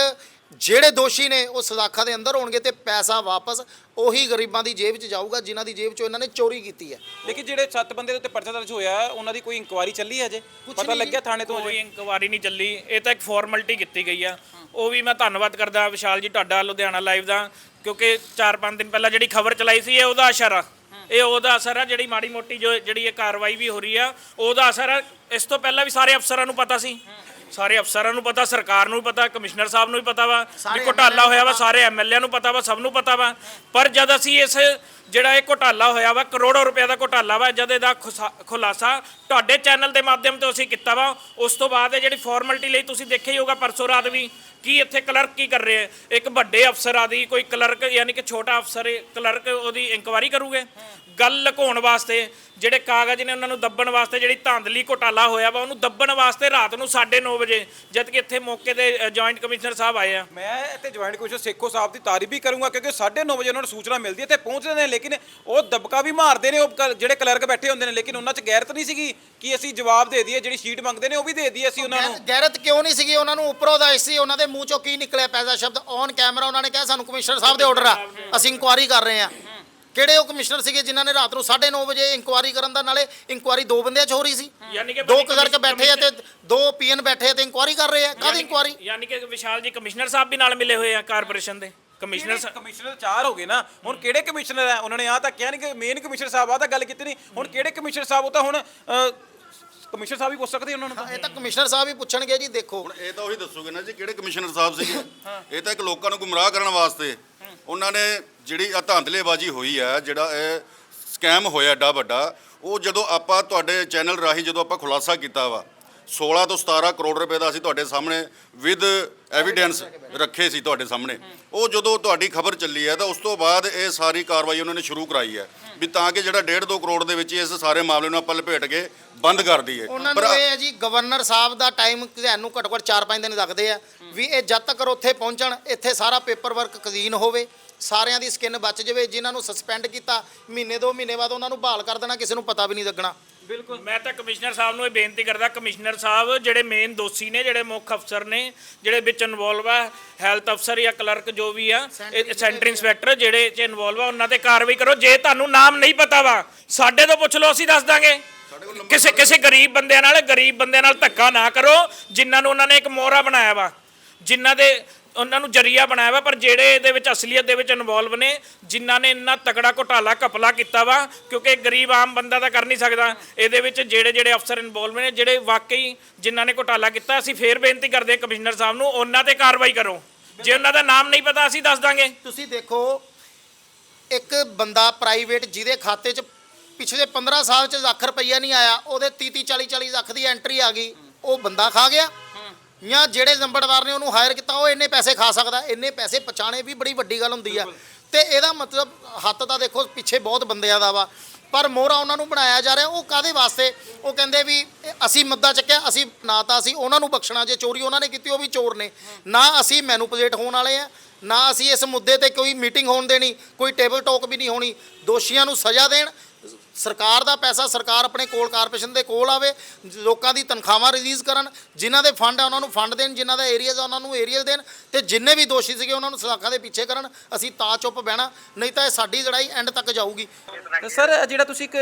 ਜਿਹੜੇ ਦੋਸ਼ੀ ਨੇ ਉਹ ਸਲਾਖਾਂ ਦੇ ਅੰਦਰ ਹੋਣਗੇ ਤੇ ਪੈਸਾ ਵਾਪਸ ਉਹੀ ਗਰੀਬਾਂ ਦੀ ਜੇਬ 'ਚ ਜਾਊਗਾ ਜਿਨ੍ਹਾਂ ਦੀ ਜੇਬ 'ਚੋਂ ਇਹਨਾਂ ਨੇ ਚੋਰੀ ਕੀਤੀ ਹੈ। ਲੇਕਿਨ ਜਿਹੜੇ ਸੱਤ ਬੰਦੇ ਦੇ ਉੱਤੇ ਪਰਚਾ ਦਰਜ ਹੋਇਆ ਹੈ, ਉਹਨਾਂ ਦੀ ਕੋਈ ਇਨਕੁਆਇਰੀ ਚੱਲੀ ਹੈ ਅਜੇ ਪਤਾ ਲੱਗਿਆ ਥਾਣੇ ਤੋਂ ਕੋਈ ਇਨਕੁਆਰੀ ਨਹੀਂ ਚੱਲੀ। ਇਹ ਤਾਂ ਇੱਕ ਫਾਰਮੈਲਿਟੀ ਕੀਤੀ ਗਈ ਆ। ਉਹ ਵੀ ਮੈਂ ਧੰਨਵਾਦ ਕਰਦਾ ਵਿਸ਼ਾਲ ਜੀ ਤੁਹਾਡਾ ਲੁਧਿਆਣਾ ਲਾਈਵ ਦਾ ਕਿਉਂਕਿ 4-5 ਦਿਨ ਪਹਿਲਾਂ ਜਿਹੜੀ ਖਬਰ ਚਲਾਈ ਸੀ ਇਹ ਉਹਦਾ ਅਸਰ ਆ। ਇਹ ਉਹਦਾ ਅਸਰ ਆ ਜਿਹੜੀ ਮਾੜੀ ਮੋਟੀ ਜੋ ਜਿਹੜੀ ਇਹ ਕਾਰਵਾਈ ਵੀ ਹੋ ਰਹੀ ਆ ਉਹਦਾ ਅਸਰ ਆ। ਇਸ ਤੋਂ ਪਹਿਲਾਂ ਵੀ ਸਾਰੇ ਅਫਸਰਾਂ ਨੂੰ ਪਤਾ ਸੀ। ਸਾਰੇ ਅਫਸਰਾਂ ਨੂੰ ਪਤਾ ਸਰਕਾਰ ਨੂੰ ਵੀ ਪਤਾ ਕਮਿਸ਼ਨਰ ਸਾਹਿਬ ਨੂੰ ਵੀ ਪਤਾ ਵਾ ਵੀ ਘੁਟਾਲਾ ਹੋਇਆ ਵਾ ਸਾਰੇ ਐਮਐਲਏ ਨੂੰ ਪਤਾ ਵਾ ਸਭ ਨੂੰ ਪਤਾ ਵਾ। ਪਰ ਜਦ ਅਸੀਂ ਇਸ ਜਿਹੜਾ ਇਹ ਘੋਟਾਲਾ ਹੋਇਆ ਵਾ, ਕਰੋੜਾਂ ਰੁਪਏ ਦਾ ਘੋਟਾਲਾ ਵਾ, ਜਦ ਇਹਦਾ ਖੁਸਾ- ਖੁਲਾਸਾ ਤੁਹਾਡੇ ਚੈਨਲ ਦੇ ਮਾਧਿਅਮ ਤੋਂ ਅਸੀਂ ਕੀਤਾ ਵਾ, ਉਸ ਤੋਂ ਬਾਅਦ ਇਹ ਜਿਹੜੀ ਫਾਰਮੈਲਿਟੀ ਲਈ ਤੁਸੀਂ ਦੇਖਿਆ ਹੀ ਹੋਗਾ ਪਰਸੋਂ ਰਾਤ ਵੀ, ਕੀ ਇੱਥੇ ਕਲਰਕ ਕੀ ਕਰ ਰਹੇ ਆ? ਇੱਕ ਵੱਡੇ ਅਫਸਰ ਆਦੀ, ਕੋਈ ਕਲਰਕ ਯਾਨੀ ਕਿ ਛੋਟਾ ਅਫਸਰ ਕਲਰਕ ਉਹਦੀ ਇਨਕੁਆਰੀ ਕਰੂਗੇ। ਗੱਲ ਲੁਕਾਉਣ ਵਾਸਤੇ, ਜਿਹੜੇ ਕਾਗਜ਼ ਨੇ ਉਹਨਾਂ ਨੂੰ ਦੱਬਣ ਵਾਸਤੇ, ਜਿਹੜੀ ਧਾਂਦਲੀ ਘੋਟਾਲਾ ਹੋਇਆ ਵਾ, ਉਹਨੂੰ ਦੱਬਣ ਵਾਸਤੇ ਰਾਤ ਨੂੰ 9:30 ਵਜੇ, ਜਦ ਕਿ ਇੱਥੇ ਮੌਕੇ ਤੇ ਜੁਆਇੰਟ ਕਮਿਸ਼ਨਰ ਸਾਹਿਬ ਆਏ ਆ। ਮੈਂ ਇੱਥੇ ਜੁਆਇੰਟ ਕਮਿਸ਼ਨਰ ਸੇਖੋ ਸਾਹਿਬ ਦੀ ਤਾਰੀਫ ਵੀ ਕਰੂੰਗਾ, ਕਿਉਂਕਿ 9:30 ਵਜੇ ਉਹਨਾਂ ਨੂੰ ਸੂਚਨਾ ਮਿਲਦੀ ਹੈ ਤੇ ਪਹੁੰਚਦੇ ਨੇ ਲੇਕਿਨ ਉਹ ਦਬਕਾ ਵੀ ਮਾਰਦੇ ਨੇ ਉਹ ਕ- ਜਿਹੜੇ ਕਲਰਕ ਬੈਠੇ ਹੁੰਦੇ ਨੇ ਲੇਕਿਨ ਉਹਨਾਂ 'ਚ ਗੈਰਤ ਨਹੀਂ ਸੀਗੀ ਕਿ ਅਸੀਂ ਜਵਾਬ ਦੇ ਦਈਏ ਜਿਹੜੀ ਸ਼ੀਟ ਮੰਗਦੇ ਨੇ ਉਹ ਵੀ ਦੇ ਦਈਏ ਅਸੀਂ ਉਹਨਾਂ ਨੂੰ। ਗੈਰ- ਗੈਰਤ ਕਿਉਂ ਨਹੀਂ ਸੀਗੀ? ਉਹਨਾਂ ਨੂੰ ਉੱਪਰੋਂ ਦਾ ਸੀ ਉਹਨਾਂ ਦੇ ਮੂੰਹ ਚੋਂ ਕੀ ਨਿਕਲਿਆ ਪੈਸਾ ਸ਼ਬਦ? ਔਨ ਕੈਮਰਾ ਉਹਨਾਂ ਨੇ ਕਿਹਾ ਸਾਨੂੰ ਕਮਿਸ਼ਨਰ ਸਾਹਿਬ ਦੇ ਆਰਡਰ ਆ। ਅਸੀਂ ਇਨਕੁਆਰੀ ਕਰ ਰਹੇ ਆ ਕਿਹੜੇ ਉਹ ਕਮਿਸ਼ਨਰ ਸੀਗੇ ਜਿਨ੍ਹਾਂ ਨੇ ਰਾਤ ਨੂੰ 9:30 ਵਜੇ ਇਨਕੁਆਰੀ ਕਰਨ ਦਾ? ਨਾਲੇ ਇਨਕੁਆਰੀ ਦੋ ਬੰਦਿਆਂ 'ਚ ਹੋ ਰਹੀ ਸੀ। ਯਾਨੀ ਕਿ ਦੋ ਬੜੀ ਕਲਰਕ ਬੈਠੇ ਆ ਤੇ ਦੋ ਪੀਐਨ ਬੈਠੇ ਆ ਤੇ ਇਨਕੁਆਰੀ ਕਰ ਰਹੇ ਆ। ਕਾਹਦੀ ਇਨਕੁਆਰੀ ਯਾਨੀ ਕਿ ਵਿਸ਼ਾਲ ਜੀ ਕਮਿਸ਼ਨਰ ਸਾਹਿਬ ਵੀ ਨਾਲ ਮਿਲੇ ਹੋਏ ਆ ਕਾਰਪੋਰੇਸ਼ਨ ਦੇ। ਕਮਿਸ਼ਨਰ ਸਾਹਿਬ ਕਮਿਸ਼ਨਰ ਚਾਰ ਹੋ ਗਏ ਨਾ ਹੁਣ ਕਿਹੜੇ ਕਮਿਸ਼ਨਰ ਆ? ਉਹਨਾਂ ਨੇ ਆ ਤਾਂ ਕਿਹਾ ਨਹੀਂ ਕਿ ਮੇਨ ਕਮਿਸ਼ਨਰ ਸਾਹਿਬ ਆ ਤਾਂ ਗੱਲ ਕੀਤੀ ਨਹੀਂ ਹੁਣ ਕਿਹੜੇ ਕਮਿਸ਼ਨਰ ਸਾਹਿਬ ਉਹ ਤਾਂ ਹੁਣ ਅ, ਕਮਿਸ਼ਨਰ ਸਾਹਿਬ ਹੀ ਪੁੱਛ ਸਕਦੇ ਉਹਨਾਂ ਨੂੰ ਤਾਂ। ਇਹ ਤਾਂ ਕਮਿਸ਼ਨਰ ਸਾਹਿਬ ਹੀ ਪੁੱਛਣਗੇ ਜੀ ਦੇਖੋ। ਹੁਣ ਇਹ ਤਾਂ ਉਹੀ ਦੱਸੋਗੇ ਨਾ ਜੀ ਕਿਹੜੇ ਕਮਿਸ਼ਨਰ ਸਾਹਿਬ ਸੀਗੇ? ਇਹ ਤਾਂ ਇੱਕ ਲੋਕਾਂ ਨੂੰ ਗੁੰਮਰਾਹ ਕਰਨ ਵਾਸਤੇ। ਉਹਨਾਂ ਨੇ ਜਿਹੜੀ ਆ ਧਾਂਦਲੇਬਾਜ਼ੀ ਹੋਈ ਹੈ ਜਿਹੜਾ ਇਹ ਸਕੈਮ ਹੋਇਆ ਏਡਾ ਵੱਡਾ ਉਹ ਜਦੋਂ ਆਪਾਂ ਤੁਹਾਡੇ ਚੈਨਲ ਰਾਹੀਂ ਜਦੋਂ ਆਪਾਂ ਖੁਲਾਸਾ ਕੀਤਾ ਵਾ 16 ਤੋਂ 17 ਕਰੋੜ ਰੁਪਏ ਦਾ ਅਸੀਂ ਤੁਹਾਡੇ ਸਾਹਮਣੇ ਵਿਦ ਐਵੀਡੈਂਸ ਰੱਖੇ ਸੀ ਤੁਹਾਡੇ ਸਾਹਮਣੇ। ਉਹ ਜਦੋਂ ਤੁਹਾਡੀ ਖਬਰ ਚੱਲੀ ਹੈ ਤਾਂ ਉਸ ਤੋਂ ਬਾਅਦ ਇਹ ਸਾਰੀ ਕਾਰਵਾਈ ਉਹਨਾਂ ਨੇ ਸ਼ੁਰੂ ਕਰਾਈ ਹੈ। ਵੀ ਤਾਂ ਕਿ ਜਿਹੜਾ 1.5 2 ਕਰੋੜ ਦੇ ਵਿੱਚ ਇਸ ਸਾਰੇ ਮਾਮਲੇ ਨੂੰ ਆਪਾਂ ਲਪੇਟ ਕੇ ਬੰਦ ਕਰ ਦਈਏ। ਉਹਨਾਂ ਨੂੰ ਇਹ ਹੈ ਜੀ ਗਵਰਨਰ ਸਾਹਿਬ ਦਾ ਟਾਈਮ ਤੁਹਾਨੂੰ ਘੱਟੋ ਘੱਟ 4-5 ਦਿਨ ਲੱਗਦੇ ਆ। ਵੀ ਇਹ ਜਦ ਤੱਕ ਉੱਥੇ ਪਹੁੰਚਣ ਇੱਥੇ ਸਾਰਾ ਪੇਪਰ ਵਰਕ ਕਲੀਨ ਹੋਵੇ ਸਾਰਿਆਂ ਦੀ ਸਕਿਨ ਬਚ ਜਾਵੇ। ਜਿਨ੍ਹਾਂ ਨੂੰ ਸਸਪੈਂਡ ਕੀਤਾ ਮਹੀਨੇ ਦੋ ਮਹੀਨੇ ਬਾਅਦ ਉਹਨਾਂ ਨੂੰ ਬਹਾਲ ਕਰ ਦੇਣਾ ਕਿਸੇ ਨੂੰ ਪਤਾ ਵੀ ਨਹੀਂ ਲੱਗਣਾ। ਬਿਲਕੁਲ। ਮੈਂ ਤਾਂ ਕਮਿਸ਼ਨਰ ਸਾਹਿਬ ਨੂੰ ਇਹ ਬੇਨਤੀ ਕਰਦਾ ਕਮਿਸ਼ਨਰ ਸਾਹਿਬ ਜਿਹੜੇ ਮੇਨ ਦੋਸ਼ੀ ਨੇ ਜਿਹੜੇ ਮੁੱਖ ਅਫਸਰ ਨੇ ਜਿਹੜੇ ਵਿੱਚ ਇਨਵੋਲਵ ਆ ਹੈਲਥ ਅਫਸਰ ਜਾਂ ਕਲਰਕ ਜੋ ਵੀ ਆ ਇਹ ਸੈਂਟਰ ਇਨਸਪੈਕਟਰ ਜਿਹੜੇ ਚ ਇਨਵੋਲਵ ਆ ਉਹਨਾਂ ਤੇ ਕਾਰਵਾਈ ਕਰੋ। ਜੇ ਤੁਹਾਨੂੰ ਨਾਮ ਨਹੀਂ ਪਤਾ ਵਾ ਸਾਡੇ ਤੋਂ ਪੁੱਛ ਲਓ ਅਸੀਂ ਦੱਸ ਦਾਂਗੇ। ਕਿਸੇ ਕਿਸੇ ਗਰੀਬ ਬੰਦਿਆਂ ਨਾਲ ਗਰੀਬ ਬੰਦਿਆਂ ਨਾਲ ਧੱਕਾ ਨਾ ਕਰੋ ਜਿਨ੍ਹਾਂ ਨੂੰ ਉਹਨਾਂ ਨੇ ਇੱਕ ਮੋਹਰਾ ਬਣਾਇਆ ਵਾ ਜਿਨ੍ਹਾਂ ਦੇ ਉਹਨਾਂ ਨੂੰ ਜਰੀਆ ਬਣਾਇਆ ਵਾ ਪਰ ਜਿਹੜੇ ਇਹਦੇ ਵਿੱਚ ਅਸਲੀਅਤ ਦੇ ਵਿੱਚ ਇਨਵੋਲਵ ਨੇ ਜਿਨ੍ਹਾਂ ਨੇ ਇੰਨਾ ਤਕੜਾ ਘੁਟਾਲਾ ਘਪਲਾ ਕੀਤਾ ਵਾ ਕਿਉਂਕਿ ਗਰੀਬ ਆਮ ਬੰਦਾ ਤਾਂ ਕਰ ਨਹੀਂ ਸਕਦਾ। ਇਹਦੇ ਵਿੱਚ ਜਿਹੜੇ ਜਿਹੜੇ ਅਫਸਰ ਇਨਵੋਲਵ ਨੇ ਜਿਹੜੇ ਵਾਕਈ ਜਿਨ੍ਹਾਂ ਨੇ ਘੁਟਾਲਾ ਕੀਤਾ ਅਸੀਂ ਫੇਰ ਬੇਨਤੀ ਕਰਦੇ ਹਾਂ ਕਮਿਸ਼ਨਰ ਸਾਹਿਬ ਨੂੰ ਉਹਨਾਂ ਤੇ ਕਾਰਵਾਈ ਕਰੋ। ਜੇ ਉਹਨਾਂ ਦਾ ਨਾਮ ਨਹੀਂ ਪਤਾ ਅਸੀਂ ਦੱਸ ਦਾਂਗੇ। ਤੁਸੀਂ ਦੇਖੋ ਇੱਕ ਬੰਦਾ ਪ੍ਰਾਈਵੇਟ ਜਿਹਦੇ ਖਾਤੇ 'ਚ ਪਿਛਲੇ 15 ਸਾਲ 'ਚ ਲੱਖ ਰੁਪਈਆ ਨਹੀਂ ਆਇਆ ਉਹਦੇ 30 30 40 40 ਲੱਖ ਦੀ ਐਂਟਰੀ ਆ ਗਈ ਉਹ ਬੰਦਾ ਖਾ ਗਿਆ। ਜਾਂ ਜਿਹੜੇ ਨੰਬਰਦਾਰ ਨੇ ਉਹਨੂੰ ਹਾਇਰ ਕੀਤਾ, ਉਹ ਇੰਨੇ ਪੈਸੇ ਖਾ ਸਕਦਾ, ਇੰਨੇ ਪੈਸੇ ਪਛਾਣੇ ਵੀ ਬੜੀ ਵੱਡੀ ਗੱਲ ਹੁੰਦੀ ਆ। ਤੇ ਇਹਦਾ ਮਤਲਬ ਹੱਥ ਤਾਂ ਦੇਖੋ ਪਿੱਛੇ ਬਹੁਤ ਬੰਦਿਆਂ ਦਾ ਵਾ, ਪਰ ਮੋਹਰਾ ਉਹਨਾਂ ਨੂੰ ਬਣਾਇਆ ਜਾ ਰਿਹਾ, ਉਹ ਕਾਦੇ ਵਾਸਤੇ? ਉਹ ਕਹਿੰਦੇ ਵੀ ਇਹ ਅਸੀਂ ਮੁੱਦਾ ਚੱਕਿਆ, ਅਸੀਂ ਨਾ ਤਾਂ ਅਸੀਂ ਉਹਨਾਂ ਨੂੰ ਬਖਸ਼ਣਾ, ਜੇ ਚੋਰੀ ਉਹਨਾਂ ਨੇ ਕੀਤੀ, ਉਹ ਵੀ ਚੋਰ ਨੇ। ਨਾ ਅਸੀਂ ਮੈਨੂਪੂਲੇਟ ਹੋਣ ਵਾਲੇ ਆ, ਨਾ ਅਸੀਂ ਇਸ ਮੁੱਦੇ ਤੇ ਕੋਈ ਮੀਟਿੰਗ ਹੋਣ ਦੇਣੀ, ਕੋਈ ਟੇਬਲ ਟਾਕ ਵੀ ਨਹੀਂ ਹੋਣੀ। ਦੋਸ਼ੀਆਂ ਨੂੰ ਸਜ਼ਾ ਦੇਣ ਸਰਕਾਰ ਦਾ ਪੈਸਾ ਸਰਕਾਰ ਆਪਣੇ ਕੋਲ ਕਾਰਪੋਰੇਸ਼ਨ ਦੇ ਕੋਲ ਆਵੇ ਲੋਕਾਂ ਦੀ ਤਨਖਾਹਾਂ ਰਿਲੀਜ਼ ਕਰਨ ਜਿਨ੍ਹਾਂ ਦੇ ਫੰਡ ਆ ਉਹਨਾਂ ਨੂੰ ਫੰਡ ਦੇਣ ਜਿਨ੍ਹਾਂ ਦਾ ਏਰੀਆਜ਼ ਆ ਉਹਨਾਂ ਨੂੰ ਏਰੀਆਜ਼ ਦੇਣ ਤੇ ਜਿੰਨੇ ਵੀ ਦੋਸ਼ੀ ਸੀਗੇ ਉਹਨਾਂ ਨੂੰ ਸਲਾਖਾਂ ਦੇ ਪਿੱਛੇ ਕਰਨ ਅਸੀਂ ਤਾਂ ਚੁੱਪ ਬਹਿਣਾ ਨਹੀਂ ਤਾਂ ਇਹ ਸਾਡੀ ਲੜਾਈ ਐਂਡ ਤੱਕ ਜਾਊਗੀ। ਸਰ ਜਿਹੜਾ ਤੁਸੀਂ ਇੱਕ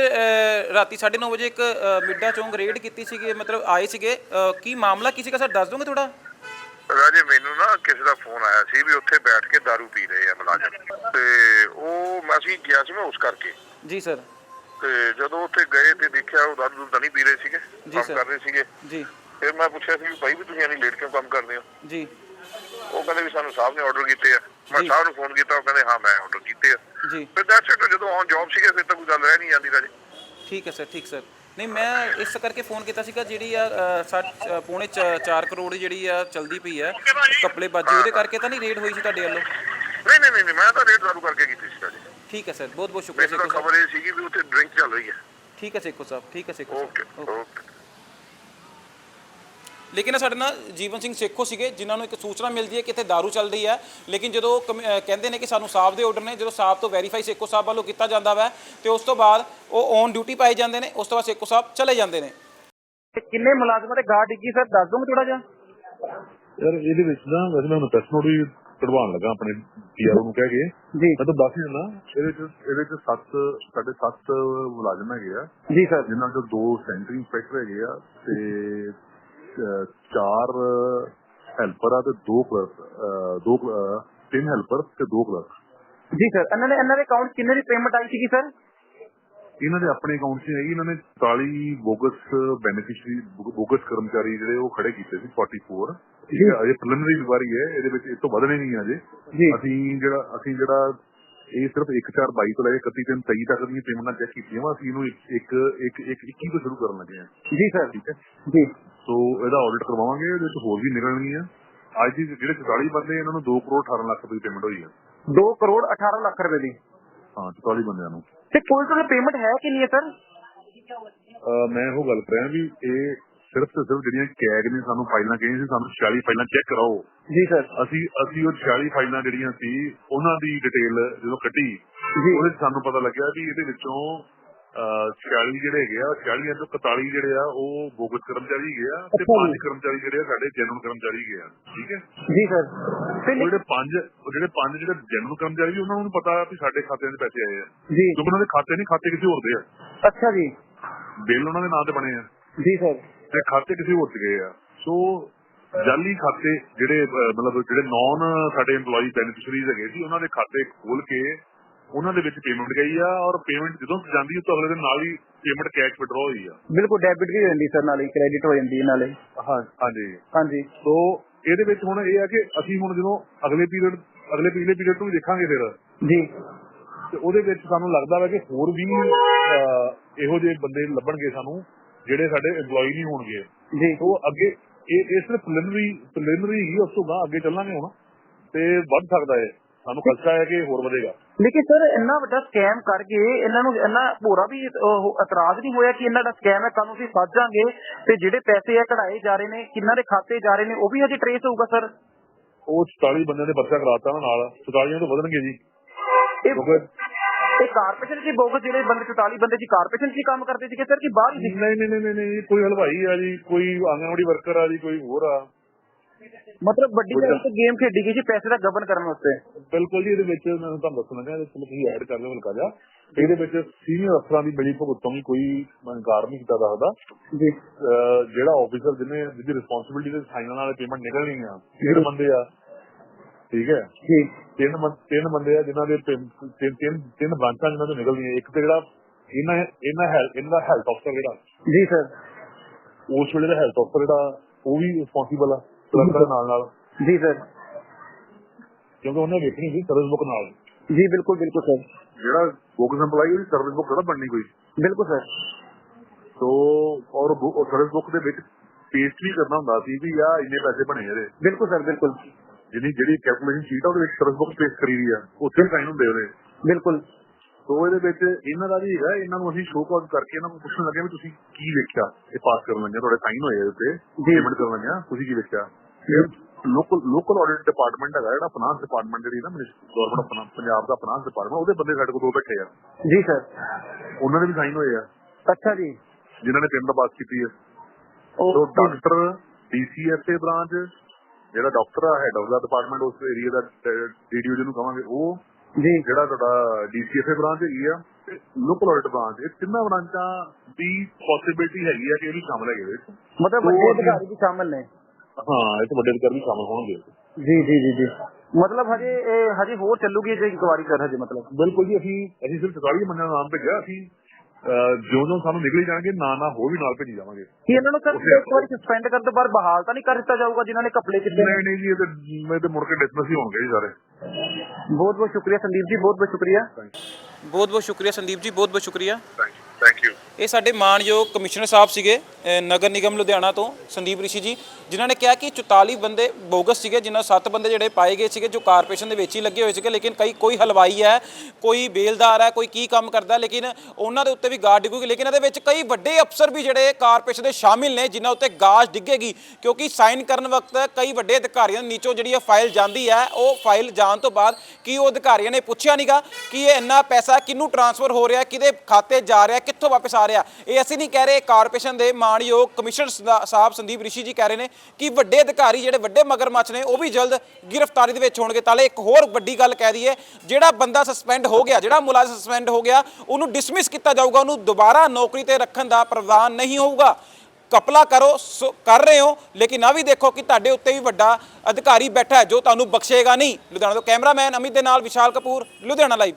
ਰਾਤੀ 9:30 ਵਜੇ ਇੱਕ ਮਿੱਡਾ ਚੌਂਕ ਰੇਡ ਕੀਤੀ ਸੀਗੀ ਮਤਲਬ ਆਏ ਸੀਗੇ ਕੀ ਮਾਮਲਾ ਕੀ ਸੀਗਾ? ਸਰ ਦੱਸ ਦੋਗੇ ਥੋੜਾ ਰਾਜੇ ਮੈਨੂੰ ਨਾ ਕਿਸੇ ਦਾ ਫੋਨ ਆਇਆ ਸੀ ਵੀ ਉੱਥੇ ਬੈਠ ਕੇ दारू ਪੀ ਰਹੇ ਆ ਮੁਲਾਜ਼ਮ। ਤੇ ਉਹ ਮੈਂ ਅਸੀਂ ਗਿਆ ਸੀ ਮੈਂ ਉਸ ਕਰਕੇ। ਜੀ ਸਰ। ਤੇ ਜਦੋਂ ਉੱਥੇ ਗਏ ਤੇ ਦੇਖਿਆ ਉਹ ਦਾਰੂ ਦੂਰ ਨਹੀਂ ਪੀ ਰਹੇ ਸੀਗੇ ਕੰਮ ਕਰ ਰਹੇ ਸੀਗੇ। ਜੀ। ਫਿਰ ਮੈਂ ਪੁੱਛਿਆ ਸੀ ਭਾਈ ਵੀ ਤੁਸੀਂ ਐਨੀ ਲੇਟ ਕਿਉਂ ਕੰਮ ਕਰਦੇ ਹੋ? ਜੀ। ਉਹ ਕਹਿੰਦੇ ਵੀ ਸਾਨੂੰ ਸਾਹਿਬ ਨੇ ਆਰਡਰ ਕੀਤੇ ਆ। ਮੈਂ ਸਾਹਿਬ ਨੂੰ ਫੋਨ ਕੀਤਾ ਉਹ ਕਹਿੰਦੇ ਹਾਂ ਮੈਂ ਆਰਡਰ ਕੀਤੇ ਆ। ਜੀ। ਫਿਰ ਦੈਟਸ ਇਟ ਜਦੋਂ ਔਨ ਜੌਬ ਸੀਗੇ ਫਿਰ ਤਾਂ ਕੋਈ ਗੱਲ ਰਹਿ ਨਹੀਂ ਜਾਂਦੀ ਰਾਜੇ। ਠੀਕ ਹੈ ਸਰ ਠੀਕ ਸਰ। ਨਹੀਂ ਮੈਂ ਇਸ ਕਰਕੇ ਫੋਨ ਕੀਤਾ ਸੀਗਾ ਜਿਹੜੀ ਆ ਪੌਣੇ 4 ਕਰੋੜ ਜਿਹੜੀ ਆ ਚਲਦੀ ਪਈ ਆ ਕਪੜੇ ਬਾਜੀ ਉਹਦੇ ਕਰਕੇ ਤਾਂ ਨਹੀਂ ਰੇਡ ਹੋਈ ਸੀ ਤੁਹਾਡੇ ਵੱਲੋਂ? ਨਹੀਂ ਨਹੀਂ ਨਹੀਂ ਮੈਂ ਤਾਂ ਰੇਡ ਦਾਰੂ ਕਰਕੇ ਕੀਤੀ ਸੀ ਜੀ ਠੀਕ ਹੈ ਸਰ ਬਹੁਤ ਬਹੁਤ ਸ਼ੁਕਰੀਆ ਮੈਨੂੰ ਤਾਂ ਸੇਖੋ ਸਾਹਿਬ। ਖਬਰ ਇਹ ਸੀਗੀ ਵੀ ਉੱਥੇ ਡਰਿੰਕ ਚੱਲ ਰਹੀ ਹੈ। ਠੀਕ ਹੈ ਸੇਖੋ ਸਾਹਿਬ ਠੀਕ ਹੈ Sekho okay Sahib okay. Okay ਲੇਕਿਨ ਸਾਡੇ ਨਾਲ ਜੀਵਨ ਸਿੰਘ ਸੇਖੋ ਸੀਗੇ ਜਿਨ੍ਹਾਂ ਨੂੰ ਇੱਕ ਸੂਚਨਾ ਮਿਲਦੀ ਹੈ ਕਿ ਇੱਥੇ दारू ਚੱਲ ਰਹੀ ਹੈ। ਲੇਕਿਨ ਜਦੋਂ ਕਮ- ਅਹ ਕਹਿੰਦੇ ਨੇ ਕਿ ਸਾਨੂੰ ਸਾਹਿਬ ਦੇ ਆਰਡਰ ਨੇ ਜਦੋਂ ਸਾਹਿਬ ਤੋਂ ਵੈਰੀਫਾਈ ਸੇਖੋ ਸਾਹਿਬ ਵੱਲੋਂ ਕੀਤਾ ਜਾਂਦਾ ਵਾ ਤੇ ਉਸ ਤੋਂ ਬਾਅਦ ਉਹ ਔਨ ਡਿਊਟੀ ਪਾਏ ਜਾਂਦੇ ਨੇ ਉਸ ਤੋਂ ਬਾਅਦ ਸੇਖੋ ਸਾਹਿਬ ਚਲੇ ਜਾਂਦੇ ਨੇ। ਕਿੰਨੇ ਮੁਲਾਜ਼ਮਾਂ ਤੇ ਗਾਰਡ ਡਿੱਗੀ ਸਰ? ਦੱਸ ਦੋਗੇ ਥੋੜਾ ਜਿਹਾ। ਯਾਰ ਇਹਦੇ ਵਿੱਚ ਨਾ ਵੈਸੇ ਮੈਂ ਹੁਣ ਪ੍ਰੈਸ ਨੋਟ ਵੀ ਕਢਵਾਉਣ ਲੱਗਾ ਆਪਣੇ ਪੀਆਰਓ ਨੂੰ ਕਹਿ ਕੇ। ਜੀ। ਮੈਂ ਤਾਂ ਦੱਸ ਹੀ ਦਿੰਦਾ। ਇਹਦੇ ਚ ਇਹਦੇ ਚ ਸੱਤ ਸਾਡੇ ਸੱਤ ਮੁਲਾਜ਼ਮ ਹੈਗੇ ਆ। ਜੀ ਸਰ। ਜਿਨ੍ਹਾਂ ਚੋਂ ਦੋ ਸੈਂਟਰੀ ਇੰਸਪੈਕਟਰ ਹੈਗੇ ਆ ਤੇ ਚਾਰ ਹੈਲਪਰ ਆ ਤੇ ਦੋ ਕਲਰਕ ਦੋ ਤਿੰਨ ਹੈਲਪਰ ਤੇ ਦੋ ਕਲਰਕ। ਜੀ ਸਰ। ਇਹਨਾਂ ਨੇ ਇਹਨਾਂ ਦੇ ਅਕਾਊਂਟ ਕਿੰਨੇ ਦੀ ਪੇਮੈਂਟ ਆਈ ਸੀਗੀ ਸਰ? ਇਹਨਾਂ ਦੇ ਆਪਣੇ ਅਕਾਊਂਟ 'ਚ ਹੈਗੀ ਇਹਨਾਂ ਨੇ 40 ਬੋਗਸ ਬੈਨੀਫੀਸ਼ਰੀ ਬੋਗਸ ਕਰਮਚਾਰੀ ਜਿਹੜੇ ਉਹ ਖੜੇ ਕੀਤੇ ਸੀ 44 ਠੀਕ ਹੈ ਅਜੇ ਪ੍ਰੀਲਿਮਿਨਰੀ ਇਨਕੁਆਰੀ ਹੈ ਇਹਦੇ ਵਿੱਚ ਇਸ ਤੋਂ ਵਧਣੇ ਨਹੀਂ ਅਜੇ। ਅਸੀਂ ਜਿਹੜਾ ਅਸੀਂ ਜਿਹੜਾ ਇਹ ਸਿਰਫ 1/4/22 ਤੋਂ ਲੈ ਕੇ 31 23 ਤੱਕ ਦੀਆਂ ਪੇਮੈਂਟਾਂ ਚੈੱਕ ਕੀਤੀਆਂ ਵਾ ਅਸੀਂ ਇਹਨੂੰ ਇੱਕ ਇੱਕ ਇੱਕ ਇੱਕ 21 ਤੋਂ ਸ਼ੁਰੂ ਕਰਨ ਲੱਗੇ ਹਾਂ। ਜੀ ਸਰ। ਠੀਕ ਹੈ। ਜੀ। ਸੋ ਇਹਦਾ ਆਡਿਟ ਕਰਵਾਵਾਂਗੇ ਇਹਦੇ ਵਿੱਚ ਹੋਰ ਵੀ ਨਿਕਲਣਗੀਆਂ ਅੱਜ ਦੀ ਜਿਹੜੇ 44 ਬੰਦੇ ਇਹਨਾਂ ਨੂੰ 2 ਕਰੋੜ 18 ਲੱਖ ਰੁਪਏ ਪੇਮੈਂਟ ਹੋਈ ਹੈ 2 ਕਰੋੜ 18 ਲੱਖ ਰੁਪਏ ਦੀ। ਹਾਂ 44 ਬੰਦਿਆਂ ਨੂੰ। ਤੇ ਕੋਈ ਕੋਈ ਪੇਮੈਂਟ ਹੈ ਕਿ ਨਹੀਂ ਹੈ ਸਰ ਅਹ ਮੈਂ ਉਹ ਗੱਲ ਕਰ ਰਿਹਾ ਵੀ ਇਹ ਸਿਰਫ ਤੇ ਸਿਰਫ ਜਿਹੜੀਆਂ ਕੈਗ ਨੇ ਸਾਨੂੰ ਫਾਈਲਾਂ ਕਹੀਆਂ ਸੀ ਸਾਨੂੰ 46 ਫਾਈਲਾਂ ਚੈੱਕ ਕਰਾਓ। ਜੀ ਸਰ ਅਸੀਂ ਅਸੀਂ ਉਹ 46 ਫਾਈਲਾਂ ਜਿਹੜੀਆਂ ਸੀ ਉਹਨਾਂ ਦੀ ਡਿਟੇਲ ਜਦੋਂ ਕੱਢੀ ਉਹਦੇ 'ਚ ਸਾਨੂੰ ਪਤਾ ਲੱਗਿਆ ਵੀ ਇਹਦੇ ਵਿੱਚੋਂ 46 ਜਿਹੜੇ ਹੈਗੇ ਆ 40 ਤੋਂ 41 ਜਿਹੜੇ ਆ ਉਹ ਬੋਗਸ ਕਰਮਚਾਰੀ ਹੈਗੇ ਆ ਤੇ ਅੱਛਾ ਜੀ। ਪੰਜ ਕਰਮਚਾਰੀ ਜਿਹੜੇ ਆ ਸਾਡੇ ਜੈਨੂਨ ਕਰਮਚਾਰੀ ਹੈਗੇ ਆ। ਠੀਕ ਹੈ? ਜੀ ਸਰ। ਤੇ ਜਿਹੜੇ ਪੰਜ ਉਹ ਜਿਹੜੇ ਪੰਜ ਜਿਹੜੇ ਜੈਨੂਨ ਕਰਮਚਾਰੀ ਸੀ ਉਹਨਾਂ ਨੂੰ ਪਤਾ ਵੀ ਸਾਡੇ ਖਾਤਿਆਂ 'ਚ ਪੈਸੇ ਆਏ ਆ। ਜੀ। ਕਿਉਂਕਿ ਉਹਨਾਂ ਦੇ ਖਾਤੇ ਨਹੀਂ ਖਾਤੇ ਕਿਸੇ ਹੋਰ ਦੇ ਆ। ਅੱਛਾ ਜੀ। ਬਿੱਲ ਉਹਨਾਂ ਦੇ ਨਾਂ ਤੇ ਬਣੇ ਆ। ਜੀ ਸਰ। ਤੇ ਖਾਤੇ ਕਿਸੇ ਹੋਰ ਚ ਗਏ ਆ। ਸੋ ਜਾਲੀ ਖਾਤੇ ਜਿਹੜੇ ਮਤਲਬ ਜਿਹੜੇ ਨੌਨ ਸਾਡੇ EMPLOYEE ਬੈਨੀਫੀਸ਼ੀਅਰੀਜ਼ ਹੈਗੇ ਸੀ ਉਹਨਾਂ ਦੇ ਖਾਤੇ ਖੋਲ ਕੇ ਉਹਨਾਂ ਦੇ ਵਿੱਚ ਪੇਮੈਂਟ ਗਈ ਆ ਔਰ ਪੇਮੈਂਟ ਜਦੋਂ ਜਾਂਦੀ ਉਸ ਤੋਂ ਅਗਲੇ ਦਿਨ ਨਾਲ ਹੀ ਪੇਮੈਂਟ ਕੈਸ਼ ਵਿਡਰਾਅ ਹੋਈ ਆ। ਬਿਲਕੁਲ ਡੈਬਿਟ ਵੀ ਹੋ ਜਾਂਦੀ ਸਰ ਨਾਲੇ ਕ੍ਰੈਡਿਟ ਹੋ ਜਾਂਦੀ ਹੈ ਨਾਲੇ। ਹਾਂ ਹਾਂਜੀ। ਹਾਂਜੀ। ਸੋ ਇਹਦੇ ਵਿੱਚ ਹੁਣ ਇਹ ਆ ਕਿ ਅਸੀਂ ਹੁਣ ਜਦੋਂ ਅਗਲੇ ਪੀਰੀਅਡ ਅਗਲੇ ਪਿਛਲੇ ਪੀਰੀਅਡ ਤੋਂ ਵੀ ਦੇਖਾਂਗੇ ਫਿਰ। ਜੀ। ਤੇ ਉਹਦੇ ਵਿੱਚ ਸਾਨੂੰ ਲੱਗਦਾ ਵਾ ਕਿ ਹੋਰ ਵੀ ਇਹੋ ਜਿਹੇ ਬੰਦੇ ਲੱਭਣਗੇ ਸਾਨੂੰ ਜਿਹੜੇ ਸਾਡੇ EMPLOYEE ਨਹੀਂ ਹੋਣਗੇ। ਜੀ। ਸੋ ਅੱਗੇ ਇਹ ਇਹ ਸਿਰਫ ਪ੍ਰੀਲਿਮਿਨਰੀ ਪ੍ਰੀਲਿਮਿਨਰੀ ਹੀ ਉਸ ਤੋਂ ਬਾਅਦ ਅੱਗੇ ਚੱਲਾਂਗੇ ਹੁਣ। ਤੇ ਵੱਧ ਸਕਦਾ ਹੈ ਸਾਨੂੰ ਖਦਸ਼ਾ ਹੈ ਕਿ ਹੋਰ ਵਧੇਗਾ। ਲੇਕਿਨ ਸਰ ਇੰਨਾ ਵੱਡਾ ਸਕੈਮ ਕਰਕੇ ਇਹਨਾਂ ਨੂੰ ਇੰਨਾ ਭੋਰਾ ਵੀ ਇਤਰਾਜ਼ ਨਹੀਂ ਹੋਇਆ ਕਿ ਇਹਨਾਂ ਦਾ ਸਕੈਮ ਹੈ ਕੱਲ ਨੂੰ ਅਸੀਂ ਫਸ ਜਾਾਂਗੇ ਤੇ ਜਿਹੜੇ ਪੈਸੇ ਆ ਕਢਾਏ ਜਾ ਰਹੇ ਨੇ ਕਿੰਨਾਂ ਦੇ ਖਾਤੇ ਜਾ ਰਹੇ ਨੇ ਉਹ ਵੀ ਹਜੇ ਟਰੇਸ ਹੋਊਗਾ ਸਰ। ਉਹ 44 ਬੰਦਿਆਂ ਦੇ ਪਰਚਾ ਕਰਾਤਾ ਨਾਲ 44 ਤੋਂ ਵਧਣਗੇ ਜੀ। ਇਹ ਕਾਰਪੋਰੇਸ਼ਨ ਦੀ ਬੋਗਸ ਜਿਹੜੇ ਬੰਦੇ 44 ਬੰਦੇ ਜੀ ਕਾਰਪੋਰੇਸ਼ਨ 'ਚ ਕੰਮ ਕਰਦੇ ਸੀਗੇ ਸਰ ਕਿ ਬਾਹਰ ਨਹੀਂ ਨਹੀਂ ਨਹੀਂ ਨਹੀਂ ਕੋਈ ਹਲਵਾਈ ਆ ਜੀ ਕੋਈ ਆਂਗਣਵਾੜੀ ਵਰਕਰ ਆ ਜੀ ਕੋਈ ਹੋਰ ਆ। ਮਤਲਬ ਵੱਡੀ ਲੈਵਲ ਤੇ ਗੇਮ ਖੇਡੀ ਗਈ ਜੀ ਪੈਸੇ ਦਾ ਗਬਨ ਕਰਨ ਵਾਸਤੇ। ਬਿਲਕੁਲ ਜੀ ਇਹਦੇ ਵਿੱਚ ਮੈਂ ਤੁਹਾਨੂੰ ਦੱਸਣਾ ਚਾਹੁੰਦਾ ਇਹਦੇ ਵਿੱਚ ਤੁਸੀਂ ਐਡ ਕਰ ਲਿਓ ਹਲਕਾ ਜਾ ਇਹਦੇ ਵਿੱਚ ਸੀਨੀਅਰ ਅਫਸਰਾਂ ਦੀ ਬੜੀ ਭੁਗਤੋਂ ਵੀ ਕੋਈ ਇਨਕਾਰ ਨਹੀਂ ਕੀਤਾ ਦੱਸਦਾ ਜੀ। ਅਹ ਜਿਹੜਾ ਆਫੀਸਰ ਜਿਹਨੇ ਜਿਹਦੀ ਰਿਸਪੌਂਸਿਬਿਲਟੀ ਦੇ ਸਾਈਨ ਵਾਲੇ ਪੇਮੈਂਟ ਨਿਕਲਣੀ ਆ ਜਿਹੜੇ ਬੰਦੇ ਆ। ਠੀਕ ਹੈ? ਜੀ। ਤਿੰਨ ਤਿੰਨ ਬੰਦੇ ਆ ਜਿਨ੍ਹਾਂ ਦੇ ਤਿੰਨ ਤਿੰਨ ਤਿੰਨ ਬ੍ਰਾਂਚਾਂ ਜਿਨ੍ਹਾਂ ਤੋਂ ਨਿਕਲਦੀਆਂ ਇੱਕ ਤੇ ਜਿਹੜਾ ਇਹਨਾਂ ਇਹਨਾਂ ਹੈਲਥ ਇਹਨਾਂ ਹੈਲਥ ਅਫਸਰ ਜਿਹੜਾ। ਜੀ ਸਰ ਉਸ ਵੇਲੇ ਦਾ ਹੈਲਥ ਅਫਸਰ ਜਿਹੜਾ ਉਹ ਵੀ ਰਿਸਪੌਂਸੀਬਲ ਆ। ਕਲਰਕ ਦੇ ਨਾਲ ਨਾਲ। ਜੀ ਸਰ ਕਿਉਂਕਿ ਉਹਨੇ ਵੇਖਣੀ ਸੀ ਸਰਵਿਸ ਬੁੱਕ ਨਾਲ। ਜੀ ਬਿਲਕੁਲ ਬਿਲਕੁਲ ਸਰ ਜਿਹੜਾ ਬੋਗਸ EMPLOYE ਉਹਦੀ ਸਰਵਿਸ ਬੁੱਕ ਥੋੜਾ ਬਣਨੀ ਕੋਈ? ਬਿਲਕੁਲ ਸਰ ਸੋ ਔਰ ਸਰਵਿਸ ਬੁੱਕ ਦੇ ਵਿੱਚ ਪੇਸਟ ਵੀ ਕਰਨਾ ਹੁੰਦਾ ਸੀ ਵੀ ਆ ਇੰਨੇ ਪੈਸੇ ਬਣੇ ਇਹਦੇ। ਬਿਲਕੁਲ ਸਰ ਬਿਲਕੁਲ। ਜਿਹਦੀ ਜਿਹੜੀ ਕੈਲਕੂਲੇਸ਼ਨ ਸ਼ੀਟ ਆ ਉਹਦੇ ਵਿੱਚ ਸਰਵਿਸ ਬੁੱਕ ਪੇਸਟ ਕਰੀ ਦੀ ਆ। ਉੱਥੇ ਸਾਈਨ ਹੁੰਦੇ ਉਹਦੇ। ਬਿਲਕੁਲ। ਸੋ ਇਹਦੇ ਵਿੱਚ ਇਹਨਾਂ ਦਾ ਵੀ ਹੈਗਾ ਇਹਨਾਂ ਨੂੰ ਅਸੀਂ ਸ਼ੋਅ ਕਾਜ਼ ਕਰਕੇ ਇਹਨਾਂ ਨੂੰ ਪੁੱਛਣ ਲੱਗੇ ਵੀ ਤੁਸੀਂ ਕੀ ਵੇਖਿਆ? ਇਹ ਪਾਸ ਕਰਨ ਲੱਗਿਆ ਤੁਹਾਡੇ ਸਾਈਨ ਹੋਏ ਇਹਦੇ ਤੇ। ਪੇਮੈਂਟ ਕਰਨ ਲੱਗਿਆ ਤੁਸੀਂ ਕੀ ਵੇਖਿਆ? ਲੋਕਲ ਲੋਕਲ ਆਡਿਟ ਡਿਪਾਰਟਮੈਂਟ ਹੈਗਾ ਜਿਹੜਾ ਫਾਈਨਾਂਸ ਡਿਪਾਰਟਮੈਂਟ ਜਿਹੜੀ ਨਾ ਗਵਰਨਮੈਂਟ ਫਾਈਨਾਂਸ ਪੰਜਾਬ ਦਾ ਫਾਈਨਾਂਸ ਡਿਪਾਰਟਮੈਂਟ ਉਹਦੇ ਬੰਦੇ ਸਾਡੇ ਕੋਲ ਦੋ ਬੈਠੇ ਆ। ਜੀ ਸਰ ਉਹਨਾਂ ਦੇ ਵੀ ਸਾਈਨ ਹੋਏ ਆ। ਅੱਛਾ ਜੀ। ਜਿਨ੍ਹਾਂ ਨੇ ਪੇਮੈਂਟ ਪਾਸ ਕੀਤੀ ਹੈ ਉਹ ਡਾਕਟਰ ਡੀਸੀਐਸਏ ਬ੍ਰਾਂਚ ਜਿਹੜਾ ਡਾਕਟਰ ਆ ਹੈਡ ਆਫ ਦਾ ਡਿਪਾਰਟਮੈਂਟ ਉਸ ਏਰੀਆ ਦਾ ਡੀਡੀਓ ਜਿਹਨੂੰ ਕਹਾਂਗੇ ਉਹ ਜੀ। ਜਿਹੜਾ ਤੁਹਾਡਾ ਡੀਸੀਐਫਏ ਬ੍ਰਾਂਚ ਹੈਗੀ ਆ ਲੋਕਲ ਆਡਿਟ ਬ੍ਰਾਂਚ ਇਹ ਤਿੰਨਾਂ ਬ੍ਰਾਂਚਾਂ ਦੀ ਪੋਸਿਬਿਲਿਟੀ ਹੈਗੀ ਆ ਕਿ ਇਹ ਵੀ ਸ਼ਾਮਲ ਹੈਗੇ ਵਿੱਚ ਮਤਲਬ ਵੱਡੇ ਅਧਿਕਾਰੀ ਵੀ ਸ਼ਾਮਲ ਨੇ। ਹਾਂ ਇਹ ਤਾਂ ਵੱਡੇ ਅਧਿਕਾਰੀ ਵੀ ਸ਼ਾਮਲ ਹੋਣਗੇ। ਜੀ ਜੀ ਜੀ ਜੀ। ਮਤਲਬ ਹਜੇ ਇਹ ਹਜੇ ਹੋਰ ਚੱਲੂਗੀ ਜੇ ਇਨਕੁਆਰੀ ਕਰ ਹਜੇ ਮਤਲਬ? ਬਿਲਕੁਲ ਜੀ ਅਸੀਂ ਅਸੀਂ ਸਿਰਫ 44 ਬੰਦਿਆਂ ਦਾ ਨਾਮ ਭੇਜਿਆ। ਅਸੀਂ ਜਿਉਂ ਜਿਉਂ ਸਾਨੂੰ ਨਿਕਲੀ ਜਾਣਗੇ ਨਾ ਨਾ ਹੋਰ ਵੀ ਨਾਲ ਭੇਜੀ ਜਾਵਾਂਗੇ। ਕੀ ਇਹਨਾਂ ਨੂੰ ਸਰ ਇੱਕ ਵਾਰੀ ਸਸਪੈਂਡ ਕਰਨ ਤੋਂ ਬਾਅਦ ਬਹਾਲ ਤਾਂ ਨਹੀਂ ਕਰ ਦਿੱਤਾ ਜਾਊਗਾ ਜਿਨ੍ਹਾਂ ਨੇ ਕਪੜੇ ਕੀਤੇ ਨਹੀਂ ਨਹੀਂ ਜੀ ਇਹ ਤੇ ਮੈਂ ਤੇ ਮੁੜ ਕੇ ਡਿਸਮਿਸ ਹੀ ਹੋਣਗੇ ਜੀ ਸਾਰੇ। ਬਹੁਤ ਬਹੁਤ ਸ਼ੁਕਰੀਆ ਸੰਦੀਪ ਜੀ ਬਹੁਤ ਬਹੁਤ ਸ਼ੁਕਰੀਆ ਬਹੁਤ ਬਹੁਤ ਸ਼ੁਕਰੀਆ ਸੰਦੀਪ ਜੀ ਬਹੁਤ ਬਹੁਤ ਸ਼ੁਕਰੀਆ ਥੈਂਕ ਯੂ ਇਹ ਸਾਡੇ ਮਾਨਯੋਗ ਕਮਿਸ਼ਨਰ ਸਾਹਿਬ ਸੀਗੇ ਨਗਰ ਨਿਗਮ ਲੁਧਿਆਣਾ ਤੋਂ ਸੰਦੀਪ ਰਿਸ਼ੀ ਜੀ, ਜਿਨ੍ਹਾਂ ਨੇ ਕਿਹਾ ਕਿ 44 ਬੰਦੇ ਬੋਗਸ ਸੀਗੇ, ਜਿਨ੍ਹਾਂ 7 ਬੰਦੇ ਜਿਹੜੇ ਪਾਏ ਗਏ ਸੀਗੇ, ਜੋ ਕਾਰਪੋਰੇਸ਼ਨ ਦੇ ਵਿੱਚ ਹੀ ਲੱਗੇ ਹੋਏ ਸੀਗੇ, ਲੇਕਿਨ ਕਈ, ਕੋਈ ਹਲਵਾਈ ਹੈ, ਕੋਈ ਬੇਲਦਾਰ ਹੈ, ਕੋਈ ਕੀ ਕੰਮ ਕਰਦਾ, ਲੇਕਿਨ ਉਹਨਾਂ ਦੇ ਉੱਤੇ ਵੀ ਗਾਜ ਡਿੱਗੂਗੀ, ਲੇਕਿਨ ਇਹਦੇ ਵਿੱਚ ਕਈ ਵੱਡੇ ਅਫਸਰ ਵੀ ਜਿਹੜੇ ਕਾਰਪੋਰੇਸ਼ਨ ਦੇ ਸ਼ਾਮਿਲ ਨੇ, ਜਿਨ੍ਹਾਂ ਉੱਤੇ ਗਾਜ ਡਿੱਗੇਗੀ, ਕਿਉਂਕਿ ਸਾਈਨ ਕਰਨ ਵਕਤ ਕਈ ਵੱਡੇ ਅਧਿਕਾਰੀਆਂ ਨੀਚੋਂ ਜਿਹੜੀ ਇਹ ਫਾਈਲ ਜਾਂਦੀ ਹੈ, ਉਹ ਫਾਈਲ ਜਾਣ ਤੋਂ ਬਾਅਦ ਕੀ ਉਹ ਅਧਿਕਾਰੀਆਂ ਨੇ ਪੁੱਛਿਆ ਨਹੀਂਗਾ ਕਿ ਇਹ ਇੰਨਾ ਪੈਸਾ ਕਿਹਨੂੰ ਟਰਾਂਸਫਰ ਹੋ ਰਿਹਾ, ਕਿਹਦੇ ਖਾਤੇ ਜਾ ਰਿਹਾ, ਕਿੱਥੋਂ ਵਾਪਸ ਆ ਰਿਹਾ। ਇਹ ਅਸੀਂ ਨਹੀਂ ਕਹਿ ਰਹੇ ਕਾਰਪੋਰੇਸ਼ਨ ਦੇ ਮਾਣਯੋਗ ਕਮਿਸ਼ਨਰ ਸਾਹਿਬ ਸੰਦੀਪ ਰਿਸ਼ੀ ਜੀ ਕਹਿ ਰਹੇ ਨੇ ਕਿ ਵੱਡੇ ਅਧਿਕਾਰੀ ਜਿਹੜੇ ਵੱਡੇ ਮਗਰਮੱਛ ਨੇ, ਉਹ ਵੀ ਜਲਦ ਗ੍ਰਿਫਤਾਰੀ ਦੇ ਵਿੱਚ ਹੋਣਗੇ। ਤਾਲੇ ਇੱਕ ਹੋਰ ਵੱਡੀ ਗੱਲ ਕਹਿ ਦਈਏ, ਜਿਹੜਾ ਬੰਦਾ ਸਸਪੈਂਡ ਹੋ ਗਿਆ, ਜਿਹੜਾ ਮੁਲਾਜ਼ਮ ਸਸਪੈਂਡ ਹੋ ਗਿਆ, ਉਹਨੂੰ ਡਿਸਮਿਸ ਕੀਤਾ ਜਾਊਗਾ, ਉਹਨੂੰ ਦੁਬਾਰਾ ਨੌਕਰੀ ਤੇ ਰੱਖਣ ਦਾ ਪ੍ਰਵਾਨ ਨਹੀਂ ਹੋਊਗਾ। ਕਪਲਾ ਕਰੋ, ਸੋ, ਕਰ ਰਹੇ ਹੋ, ਲੇਕਿਨ ਆ ਵੀ ਦੇਖੋ ਕਿ ਤੁਹਾਡੇ ਉੱਤੇ ਵੀ ਵੱਡਾ ਅਧਿਕਾਰੀ ਬੈਠਾ ਹੈ, ਜੋ ਤੁਹਾਨੂੰ ਬਖਸ਼ੇਗਾ ਨਹੀਂ। ਲੁਧਿਆਣਾ ਤੋਂ ਕੈਮਰਾਮੈਨ ਅਮਿਤ ਦੇ ਨਾਲ ਵਿਸ਼ਾਲ ਕਪੂਰ, ਲੁਧਿਆਣਾ ਲਾਈਵ